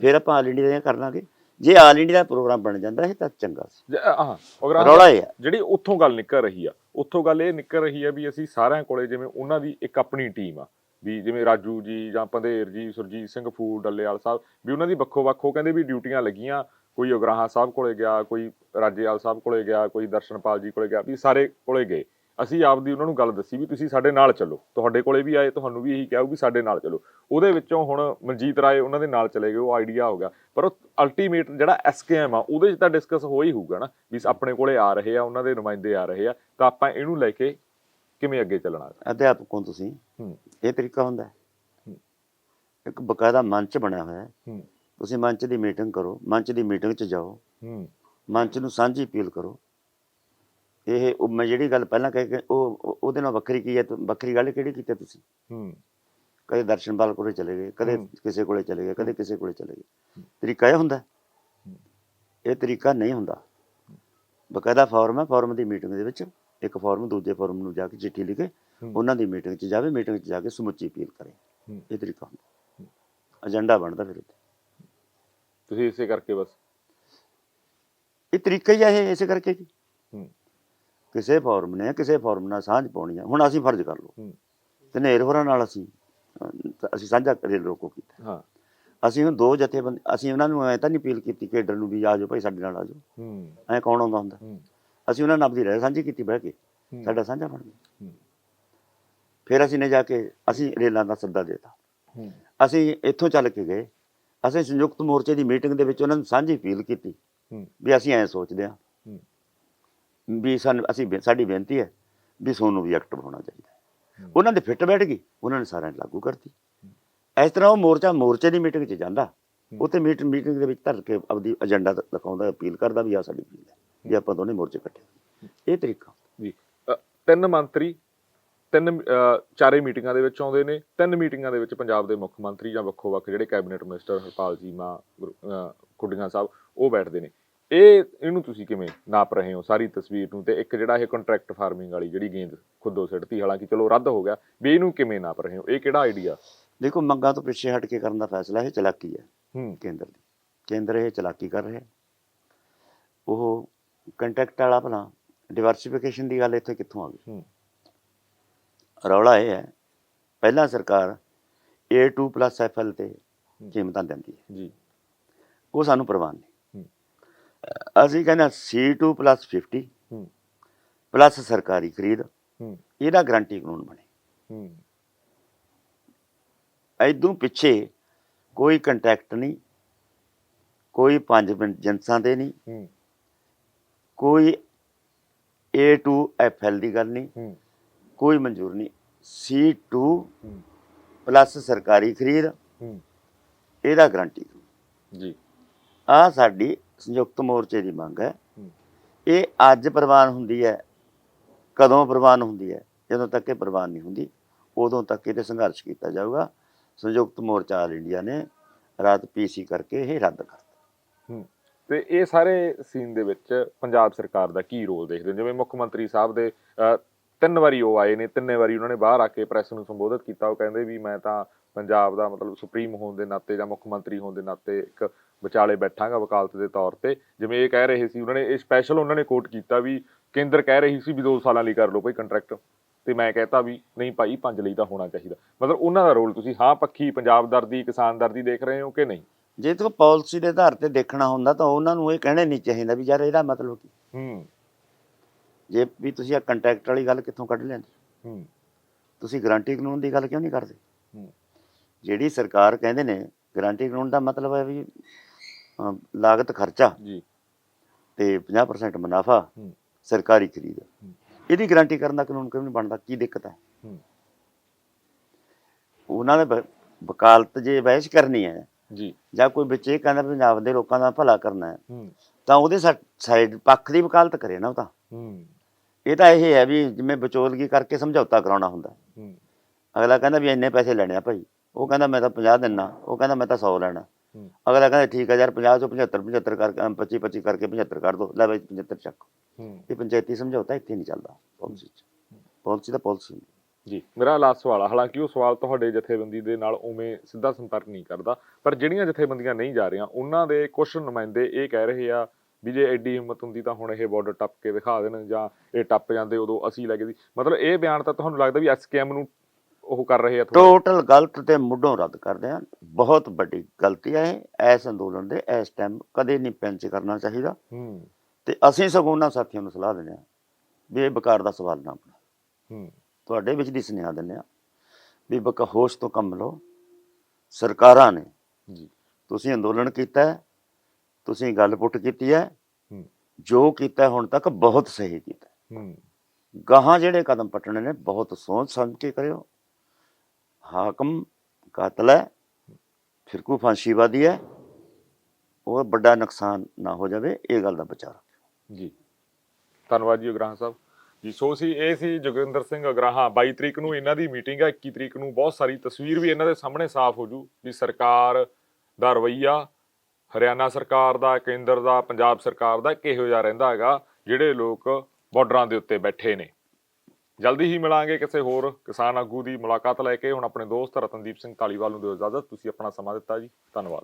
ਫਿਰ ਆਪਾਂ ਆਲ ਇੰਡੀਆ ਦੀਆਂ ਕਰ ਲਾਂਗੇ। ਜੇ ਆਲ ਇੰਡੀਆ ਦਾ ਪ੍ਰੋਗਰਾਮ ਬਣ ਜਾਂਦਾ ਇਹ ਤਾਂ ਚੰਗਾ ਸੀ। ਜ- ਹਾਂ ਅਗਰ ਰੌਲਾ ਇਹ ਜਿਹੜੀ ਉੱਥੋਂ ਗੱਲ ਨਿਕਲ ਰਹੀ ਆ ਉੱਥੋਂ ਗੱਲ ਇਹ ਨਿਕਲ ਰਹੀ ਆ ਵੀ ਅਸੀਂ ਸਾਰਿਆਂ ਕੋਲੇ ਜਿਵੇਂ ਉਹਨਾਂ ਦੀ ਇੱਕ ਆਪਣੀ ਟੀਮ ਆ ਵੀ ਜਿਵੇਂ ਰਾਜੂ ਜੀ ਜਾਂ ਪੰਧੇਰ ਜੀ ਸੁਰਜੀਤ ਸਿੰਘ ਫੂਲ ਡੱਲੇਵਾਲ ਸਾਹਿਬ ਵੀ ਉਹਨਾਂ ਦੀ ਵੱਖੋ ਵੱਖੋ ਕਹਿੰਦੇ ਵੀ ਡਿਊਟੀਆਂ ਲੱਗੀਆਂ ਕੋਈ ਉਗਰਾਹਾਂ ਸਾਹਿਬ ਕੋਲੇ ਗਿਆ ਕੋਈ ਰਾਜੇਵਾਲ ਸਾਹਿਬ ਕੋਲੇ ਗਿਆ ਕੋਈ ਦਰਸ਼ਨਪਾਲ ਜੀ ਕੋਲੇ ਗਿਆ ਵੀ ਸਾਰੇ ਕੋਲੇ ਗਏ। ਅਸੀਂ ਆਪਦੀ ਉਹਨਾਂ ਨੂੰ ਗੱਲ ਦੱਸੀ ਵੀ ਤੁਸੀਂ ਸਾਡੇ ਨਾਲ ਚੱਲੋ। ਤੁਹਾਡੇ ਕੋਲੇ ਵੀ ਆਏ ਤੁਹਾਨੂੰ ਵੀ ਇਹੀ ਕਿਹਾ ਵੀ ਸਾਡੇ ਨਾਲ ਚੱਲੋ। ਉਹਦੇ ਵਿੱਚੋਂ ਹੁਣ ਮਨਜੀਤ ਰਾਏ ਉਹਨਾਂ ਦੇ ਨਾਲ ਚਲੇ ਗਏ ਉਹ ਆਈਡੀਆ ਹੋ ਗਿਆ। ਪਰ ਉਹ ਅਲਟੀਮੇਟ ਜਿਹੜਾ ਐਸਕੇਐਮ ਆ ਉਹਦੇ 'ਚ ਤਾਂ ਡਿਸਕਸ ਹੋ ਹੀ ਹੋਊਗਾ ਨਾ ਵੀ ਆਪਣੇ ਕੋਲੇ ਆ ਰਹੇ ਆ ਉਹਨਾਂ ਦੇ ਨੁਮਾਇੰਦੇ ਆ ਰਹੇ ਆ ਤਾਂ ਆਪਾਂ ਇਹਨੂੰ ਲੈ ਕੇ ਕਿਵੇਂ ਅੱਗੇ ਚੱਲਣਾ? ਅਧਿਆਪਕ ਹੋ ਤੁਸੀਂ। ਇਹ ਤਰੀਕਾ ਹੁੰਦਾ। ਇੱਕ ਬਕਾਇਦਾ ਮੰਚ ਬਣਿਆ ਹੋਇਆ ਹੈ। ਤੁਸੀਂ ਮੰਚ ਦੀ ਮੀਟਿੰਗ ਕਰੋ ਮੰਚ ਦੀ ਮੀਟਿੰਗ 'ਚ ਜਾਓ। ਮੰਚ ਨੂੰ ਸਾਂਝੀ ਅਪੀਲ ਕਰੋ। ਇਹ ਉਹ ਮੈਂ ਜਿਹੜੀ ਗੱਲ ਪਹਿਲਾਂ ਕਹਿ ਕੇ ਉਹ ਉਹ- ਉਹਦੇ ਨਾਲ ਵੱਖਰੀ ਕੀ ਹੈ ਵੱਖਰੀ ਗੱਲ ਕਿਹੜੀ ਕੀਤੀ ਤੁਸੀਂ? ਹੂੰ। ਕਦੇ ਦਰਸ਼ਨਪਾਲ ਕੋਲੇ ਚਲੇ ਗਏ ਕਦੇ। ਕਿਸੇ ਕੋਲੇ ਚਲੇ ਗਏ ਕਦੇ ਕਿਸੇ ਕੋਲੇ ਚਲੇ ਗਏ। ਤਰੀਕਾ ਇਹ ਹੁੰਦਾ? ਇਹ ਤਰੀਕਾ ਨਹੀਂ ਹੁੰਦਾ। ਬਕਾਇਦਾ ਫਾਰਮ ਹੈ ਫਾਰਮ ਦੀ ਮੀਟਿੰਗ ਦੇ ਵਿੱਚ ਇੱਕ ਫਾਰਮ ਦੂਜੇ ਫਾਰਮ ਨੂੰ ਜਾ ਕੇ ਚਿੱਠੀ ਲਿਖੇ। ਉਹਨਾਂ ਦੀ ਮੀਟਿੰਗ 'ਚ ਜਾਵੇ ਮੀਟਿੰਗ 'ਚ ਜਾ ਕੇ ਸਮੁੱਚੀ ਅਪੀਲ ਕਰੇ। ਇਹ ਤਰੀਕਾ ਹੁੰਦਾ। ਏਜੰਡਾ ਬਣਦਾ ਫਿਰ ਤੁਸੀਂ ਇਸੇ ਕਰਕੇ ਬਸ? ਇਹ ਤਰੀਕਾ ਹੀ ਹੈ ਇਹ ਇਸੇ ਕਰਕੇ ਹੂੰ। ਕਿਸੇ ਫਾਰਮ ਨੇ ਕਿਸੇ ਫਾਰਮ ਨਾਲ ਸਾਂਝ ਪਾਉਣੀ ਹੈ ਹੁਣ ਅਸੀਂ ਫਰਜ਼ ਕਰ ਲਓ। ਤੇ ਨੇਰ ਹੋਰਾਂ ਨਾਲ ਅਸੀਂ ਅਸੀਂ ਸਾਂਝਾ ਰੇਲ ਰੋਕੋ ਕੀਤਾ। ਹਾਂ। ਅਸੀਂ ਹੁਣ ਦੋ ਜਥੇਬੰਦ ਅਸੀਂ ਉਹਨਾਂ ਨੂੰ ਐ ਤਾਂ ਨਹੀਂ ਅਪੀਲ ਕੀਤੀ ਕਿ ਏਡਰ ਨੂੰ ਵੀ ਆ ਜਾਓ ਭਾਈ ਸਾਡੇ ਨਾਲ ਆ ਜਾਓ। ਹੂੰ। ਐ ਕੌਣ ਆਉਂਦਾ ਹੁੰਦਾ? ਅਸੀਂ ਉਹਨਾਂ ਨਾਲ ਆਪਦੀ ਰਾਏ ਸਾਂਝੀ ਕੀਤੀ ਬਹਿ ਕੇ। ਸਾਡਾ ਸਾਂਝਾ ਬਣ ਗਿਆ। ਫਿਰ ਅਸੀਂ ਨੇ ਜਾ ਕੇ ਅਸੀਂ ਰੇਲਾਂ ਦਾ ਸੱਦਾ ਦੇਤਾ। ਹੂੰ। ਅਸੀਂ ਇੱਥੋਂ ਚੱਲ ਕੇ ਗਏ। ਅਸੀਂ ਸੰਯੁਕਤ ਮੋਰਚੇ ਦੀ ਮੀਟਿੰਗ ਦੇ ਵਿੱਚ ਉਹਨਾਂ ਨੂੰ ਸਾਂਝੀ ਅਪੀਲ ਕੀਤੀ। ਵੀ ਅਸੀਂ ਐ ਸੋਚਦੇ ਹੂੰ। ਵੀ ਸਾਨੂੰ ਅਸੀਂ ਬੇ- ਸਾਡੀ ਬੇਨਤੀ ਹੈ ਵੀ ਸੋਨੂੰ ਵੀ ਐਕਟਿਵ ਹੋਣਾ ਚਾਹੀਦਾ ਹੈ। ਉਹਨਾਂ ਦੇ ਫਿੱਟ ਬੈਠ ਗਈ ਉਹਨਾਂ ਨੇ ਸਾਰਿਆਂ ਨੇ ਲਾਗੂ ਕਰਤੀ। ਇਸ ਤਰ੍ਹਾਂ ਉਹ ਮੋਰਚਾ ਮੋਰਚੇ ਦੀ ਮੀਟਿੰਗ 'ਚ ਜਾਂਦਾ। ਉੱਥੇ ਮੀਟ ਮੀਟਿੰਗ ਦੇ ਵਿੱਚ ਧਰ ਕੇ ਆਪਦੀ ਏਜੰਡਾ ਦਿਖਾਉਂਦਾ ਅਪੀਲ ਕਰਦਾ ਵੀ ਆ ਸਾਡੀ ਅਪੀਲ ਹੈ ਵੀ ਆਪਾਂ ਦੋਨੇ ਮੋਰਚੇ ਇਕੱਠੇ ਇਹ ਤਰੀਕਾ। ਜੀ। ਅ, ਤਿੰਨ ਮੰਤਰੀ ਤਿੰਨ ਅ, ਚਾਰੇ ਮੀਟਿੰਗਾਂ ਦੇ ਵਿੱਚ ਆਉਂਦੇ ਨੇ। ਤਿੰਨ ਮੀਟਿੰਗਾਂ ਦੇ ਵਿੱਚ ਪੰਜਾਬ ਦੇ ਮੁੱਖ ਮੰਤਰੀ ਜਾਂ ਵੱਖੋ ਵੱਖ ਜਿਹੜੇ ਕੈਬਨਿਟ ਮਿਨਿਸਟਰ ਹਰਪਾਲ ਚੀਮਾ ਗੁਰ- ਅ, ਖੁੱਡੀਆਂ ਸਾਹਿਬ ਉਹ ਬੈਠਦੇ ਨੇ। ਇਹ ਇਹਨੂੰ ਤੁਸੀਂ ਕਿਵੇਂ ਨਾਪ ਰਹੇ ਹੋ ਸਾਰੀ ਤਸਵੀਰ ਨੂੰ? ਤੇ ਇੱਕ ਜਿਹੜਾ ਇਹ ਕੰਟਰੈਕਟ ਫਾਰਮਿੰਗ ਵਾਲੀ ਜਿਹੜੀ ਗੇਂਦ ਖੁੱਦੋ ਸਿੱਟਤੀ ਹਾਲਾਂਕਿ ਚਲੋ ਰੱਦ ਹੋ ਗਿਆ ਵੀ ਇਹਨੂੰ ਕਿਵੇਂ ਨਾਪ ਰਹੇ ਹੋ? ਇਹ ਕਿਹੜਾ ਆਈਡੀਆ ਦੇਖੋ ਮੰਗਾਂ ਤੋਂ ਪਿੱਛੇ ਹਟ ਕੇ ਕਰਨ ਦਾ ਫੈਸਲਾ ਇਹ ਚਲਾਕੀ ਹੈ। ਹੂੰ। ਕੇਂਦਰ ਦੀ। ਕੇਂਦਰ ਇਹ ਚਲਾਕੀ ਕਰ ਰਿਹਾ। ਉਹ ਕੰਟੈਕਟ ਵਾਲਾ ਭਲਾ ਡਿਵਰਸਿਫਿਕੇਸ਼ਨ ਦੀ ਗੱਲ ਇੱਥੇ ਕਿੱਥੋਂ ਆ ਗਈ? ਹੂੰ। ਰੌਲਾ ਇਹ ਹੈ ਪਹਿਲਾਂ ਸਰਕਾਰ A2 FL ਤੇ ਕੀਮਤਾਂ ਦਿੰਦੀ ਹੈ। ਜੀ। ਉਹ ਸਾਨੂੰ ਪ੍ਰਵਾਨ ਨਹੀਂ। ਅਸੀਂ ਕਹਿੰਦੇ ਹਾਂ C2 50 ਹੂੰ। ਪਲੱਸ ਸਰਕਾਰੀ ਖਰੀਦ ਹੂੰ। ਇਹਦਾ ਗਰੰਟੀ ਕਾਨੂੰਨ ਬਣੇ। ਹੂੰ। ਐਦੋਂ ਪਿੱਛੇ ਕੋਈ ਕੰਟੈਕਟ ਨਹੀਂ ਕੋਈ ਪੰਜ ਮਿੰਟ ਜਿਨਸਾਂ ਦੇ ਨਹੀਂ ਹੂੰ। ਕੋਈ A2 FL ਦੀ ਗੱਲ ਨਹੀਂ ਹੂੰ। ਕੋਈ ਮਨਜ਼ੂਰ ਨਹੀਂ। C2 ਹੂੰ। ਪਲੱਸ ਸਰਕਾਰੀ ਖਰੀਦ ਹੂੰ। ਇਹਦਾ ਗਰੰਟੀ ਜੀ। ਆ ਸਾਡੀ ਸੰਯੁਕਤ ਮੋਰਚੇ ਦੀ ਮੰਗ ਹੈ। ਇਹ ਅੱਜ ਪ੍ਰਵਾਨ ਹੁੰਦੀ ਹੈ ਕਦੋਂ ਪ੍ਰਵਾਨ ਹੁੰਦੀ ਹੈ ਜਦੋਂ ਤੱਕ ਇਹ ਪ੍ਰਵਾਨ ਨਹੀਂ ਹੁੰਦੀ ਉਦੋਂ ਤੱਕ ਇਹਦੇ ਸੰਘਰਸ਼ ਕੀਤਾ ਜਾਊਗਾ। ਸੰਯੁਕਤ ਮੋਰਚਾ ਆਲ ਇੰਡੀਆ ਨੇ ਰਾਤ ਪੀਸੀ ਕਰਕੇ ਇਹ ਰੱਦ ਕਰ ਹੂੰ। ਤੇ ਇਹ ਸਾਰੇ ਸੀਨ ਦੇ ਵਿੱਚ ਪੰਜਾਬ ਸਰਕਾਰ ਦਾ ਕੀ ਰੋਲ ਦੇਖਦੇ ਹੋ? ਜਿਵੇਂ ਮੁੱਖ ਮੰਤਰੀ ਸਾਹਿਬ ਦੇ ਤਿੰਨ ਵਾਰੀ ਉਹ ਆਏ ਨੇ ਤਿੰਨੇ ਵਾਰੀ ਉਹਨਾਂ ਨੇ ਬਾਹਰ ਆ ਕੇ ਪ੍ਰੈਸ ਨੂੰ ਸੰਬੋਧਿਤ ਕੀਤਾ। ਉਹ ਕਹਿੰਦੇ ਵੀ ਮੈਂ ਤਾਂ ਪੰਜਾਬ ਦਾ ਮਤਲਬ ਸੁਪਰੀਮ ਹੋਣ ਦੇ ਨਾਤੇ ਜਾਂ ਮੁੱਖ ਮੰਤਰੀ ਹੋਣ ਦੇ ਨਾਤੇ ਇੱਕ ਵਿਚਾਲੇ ਬੈਠਾਂਗਾ ਵਕਾਲਤ ਦੇ ਤੌਰ ਤੇ। ਜਿਵੇਂ ਇਹ ਕਹਿ ਰਹੇ ਸੀ ਉਹਨਾਂ ਨੇ ਇਹ ਸਪੈਸ਼ਲ ਉਹਨਾਂ ਨੇ ਕੋਟ ਕੀਤਾ ਵੀ ਕੇਂਦਰ ਕਹਿ ਰਹੀ ਸੀ ਵੀ 2 ਸਾਲਾਂ ਲਈ ਕਰ ਲਓ ਕੋਈ ਕੰਟਰੈਕਟ ਤੇ ਮੈਂ ਕਹਤਾ ਵੀ ਨਹੀਂ ਭਾਈ 5 ਲਈ ਤਾਂ ਹੋਣਾ ਚਾਹੀਦਾ। ਮਤਲਬ ਉਹਨਾਂ ਦਾ ਰੋਲ ਤੁਸੀਂ ਹਾਂ ਪੱਖੀ ਪੰਜਾਬ ਦਰਦੀ ਕਿਸਾਨ ਦਰਦੀ ਦੇਖ ਰਹੇ ਹੋ ਕਿ ਨਹੀਂ? ਜੇ ਤੋ ਪਾਲਿਸੀ ਦੇ ਆਧਾਰ ਤੇ ਦੇਖਣਾ ਹੁੰਦਾ ਤਾਂ ਉਹਨਾਂ ਨੂੰ ਇਹ ਕਹਿਣਾ ਨਹੀਂ ਚਾਹੀਦਾ ਵੀ ਯਾਰ ਇਹਦਾ ਮਤਲਬ ਕੀ? ਹੂੰ। ਜੇ ਵੀ ਤੁਸੀਂ ਆ ਕੰਟੈਕਟ ਵਾਲੀ ਗੱਲ ਕਿੱਥੋਂ ਕੱਢ ਲੈਂਦੇ? ਹੂੰ। ਤੁਸੀਂ ਗਾਰੰਟੀ ਕਾਨੂੰਨ ਦੀ ਗੱਲ ਕਿਉਂ ਨਹੀਂ ਕਰਦੇ? ਹੂੰ। ਜਿਹੜੀ ਸਰਕਾਰ ਕਹਿੰਦੇ ਨੇ ਗਾਰੰਟੀ ਕਾਨੂੰਨ ਦਾ ਮਤਲਬ ਹੈ ਵੀ ਅਮ, ਲਾਗਤ ਖਰਚਾ ਜੀ। ਤੇ 50% ਮੁਨਾਫਾ ਹੂੰ। ਸਰਕਾਰੀ ਖਰੀਦ। ਹੂੰ। ਇਹਦੀ ਗਾਰੰਟੀ ਕਰਨ ਦਾ ਕਾਨੂੰਨ ਕਿਉਂ ਨਹੀਂ ਬਣਦਾ? ਕੀ ਦਿੱਕਤ ਹੈ? ਹੂੰ। ਉਹਨਾਂ ਨੇ ਵ- ਵਕਾਲਤ ਜੇ ਬਹਿਸ ਕਰਨੀ ਹੈ ਜੀ। ਜਾਂ ਕੋਈ ਵਿੱਚ ਇਹ ਕਹਿੰਦਾ ਵੀ ਪੰਜਾਬ ਦੇ ਲੋਕਾਂ ਦਾ ਭਲਾ ਕਰਨਾ ਹੈ ਹੂੰ। ਤਾਂ ਉਹਦੇ ਸਾਈਡ ਪੱਖ ਦੀ ਵਕਾਲਤ ਕਰੇ ਨਾ ਉਹ ਤਾਂ। ਹੂੰ। ਇਹ ਤਾਂ ਇਹ ਹੈ ਵੀ ਜਿਵੇਂ ਵਿਚੋਲਗੀ ਕਰਕੇ ਸਮਝੌਤਾ ਕਰਾਉਣਾ ਹੁੰਦਾ। ਹੂੰ। ਅਗਲਾ ਕਹਿੰਦਾ ਵੀ ਇੰਨੇ ਪੈਸੇ ਲੈਣੇ ਆ ਭਾਈ। ਉਹ ਕਹਿੰਦਾ ਮੈਂ ਤਾਂ 50 ਦਿੰਨਾ ਉਹ ਕਹਿੰਦਾ ਮੈਂ ਤਾਂ 100 ਲੈਣਾ। ਅਗਲਾ ਕਹਿੰਦਾ ਠੀਕ ਹੈ ਯਾਰ 50 ਤੋਂ 75 75 ਕਰਕੇ ਅਮ 25 25 ਕਰਕੇ 75 ਕਰ ਦੋ। ਲੈ ਬਈ 75 ਚੱਕ। ਹੂੰ। ਇਹ ਪੰਚਾਇਤੀ ਸਮਝੌਤਾ ਇੱਥੇ ਨਹੀਂ ਚੱਲਦਾ ਪਾਲਿਸੀ ਚ ਪਾਲਿਸੀ ਤਾਂ ਪਾਲਿਸੀ ਜੀ ਮੇਰਾ ਲਾਸਟ ਸਵਾਲ ਆ। ਹਾਲਾਂਕਿ ਉਹ ਸਵਾਲ ਤੁਹਾਡੇ ਜਥੇਬੰਦੀ ਦੇ ਨਾਲ ਉਵੇਂ ਸਿੱਧਾ ਸੰਪਰਕ ਨਹੀਂ ਕਰਦਾ ਪਰ ਜਿਹੜੀਆਂ ਜਥੇਬੰਦੀਆਂ ਨਹੀਂ ਜਾ ਰਹੀਆਂ ਉਹਨਾਂ ਦੇ ਕੁਝ ਨੁਮਾਇੰਦੇ ਇਹ ਕਹਿ ਰਹੇ ਆ ਵੀ ਜੇ ਐਡੀ ਹਿੰਮਤ ਹੁੰਦੀ ਤਾਂ ਹੁਣ ਇਹ ਬਾਰਡਰ ਟੱਪ ਕੇ ਦਿਖਾ ਦੇਣ ਜਾਂ ਇਹ ਟੱਪ ਜਾਂਦੇ ਉਦੋਂ ਅਸੀਂ ਲੈ ਕੇ ਦੀ। ਮਤਲਬ ਇਹ ਬਿਆਨ ਤਾਂ ਤੁਹਾਨੂੰ ਲੱਗਦਾ ਵੀ ਐਸਕੇਐਮ ਨੂੰ ਉਹ ਕਰ ਰਹੇ ਆ? ਟੋਟਲ ਗਲਤ ਤੇ ਮੁੱਢੋਂ ਰੱਦ ਕਰਦੇ ਆ। ਬਹੁਤ ਵੱਡੀ ਗਲਤੀ ਹੈ ਇਸ ਅੰਦੋਲਨ ਦੇ ਇਸ ਟਾਈਮ ਕਦੇ ਨਹੀਂ ਪੈਂਚ ਕਰਨਾ ਚਾਹੀਦਾ। ਹੂੰ। ਤੇ ਅਸੀਂ ਸਗੋਂ ਉਹਨਾਂ ਸਾਥੀਆਂ ਨੂੰ ਸਲਾਹ ਦਿੰਦੇ ਆ ਵੀ ਇਹ ਬਕਾਰ ਦਾ ਸਵਾਲ ਨਾ ਹੂੰ। ਤੁਹਾਡੇ ਵਿੱਚ ਦੀ ਸੁਨੇਹਾ ਦਿੰਦੇ ਆ ਵੀ ਬਕ ਹੋਸ਼ ਤੋਂ ਕੰਮ ਲਓ। ਸਰਕਾਰਾਂ ਨੇ ਜੀ। ਤੁਸੀਂ ਅੰਦੋਲਨ ਕੀਤਾ ਤੁਸੀਂ ਗੱਲ ਪੁੱਟ ਕੀਤੀ ਹੈ। ਜੋ ਕੀਤਾ ਹੁਣ ਤੱਕ ਬਹੁਤ ਸਹੀ ਕੀਤਾ। ਹੂੰ। ਗਾਹਾਂ ਜਿਹੜੇ ਕਦਮ ਪੱਟਣੇ ਨੇ ਬਹੁਤ ਸੋਚ ਸਮਝ ਕੇ ਕਰਿਓ। ਹਾਕਮ ਕਾਤਲ ਹੈ ਫਿਰਕੂ ਫਾਂਸੀਵਾਦੀ ਹੈ, ਉਹ ਵੱਡਾ ਨੁਕਸਾਨ ਨਾ ਹੋ ਜਾਵੇ, ਇਹ ਗੱਲ ਦਾ ਵਿਚਾਰ ਜੀ। ਧੰਨਵਾਦ ਜੀ ਉਗਰਾਹਾਂ ਸਾਹਿਬ। ਜੀ, ਸੋ ਸੀ, ਇਹ ਸੀ ਜੋਗਿੰਦਰ ਸਿੰਘ ਉਗਰਾਹਾਂ 22 ਤਰੀਕ ਨੂੰ ਇਹਨਾਂ ਦੀ ਮੀਟਿੰਗ ਹੈ 21 ਤਰੀਕ ਨੂੰ ਬਹੁਤ ਸਾਰੀ ਤਸਵੀਰ ਵੀ ਇਹਨਾਂ ਦੇ ਸਾਹਮਣੇ ਸਾਫ਼ ਹੋ ਜੂ। ਵੀ ਸਰਕਾਰ ਦਾ ਰਵਈਆ, ਹਰਿਆਣਾ ਸਰਕਾਰ ਦਾ, ਕੇਂਦਰ ਦਾ, ਪੰਜਾਬ ਸਰਕਾਰ ਦਾ, ਕਿਹੋ ਜਿਹਾ ਰਹਿੰਦਾ ਹੈਗਾ, ਜਿਹੜੇ ਲੋਕ ਬਾਰਡਰਾਂ ਦੇ ਉੱਤੇ ਬੈਠੇ ਨੇ। ਜਲਦੀ ਹੀ ਮਿਲਾਂਗੇ ਕਿਸੇ ਹੋਰ ਕਿਸਾਨ ਆਗੂ ਦੀ ਮੁਲਾਕਾਤ ਲੈ ਕੇ। ਹੁਣ ਆਪਣੇ ਦੋਸਤ ਰਤਨਦੀਪ ਸਿੰਘ ਧਾਲੀਵਾਲ ਨੂੰ ਦਿਓ ਇਜਾਜ਼ਤ। ਤੁਸੀਂ ਆਪਣਾ ਸਮਾਂ ਦਿੱਤਾ ਜੀ। ਧੰਨਵਾਦ।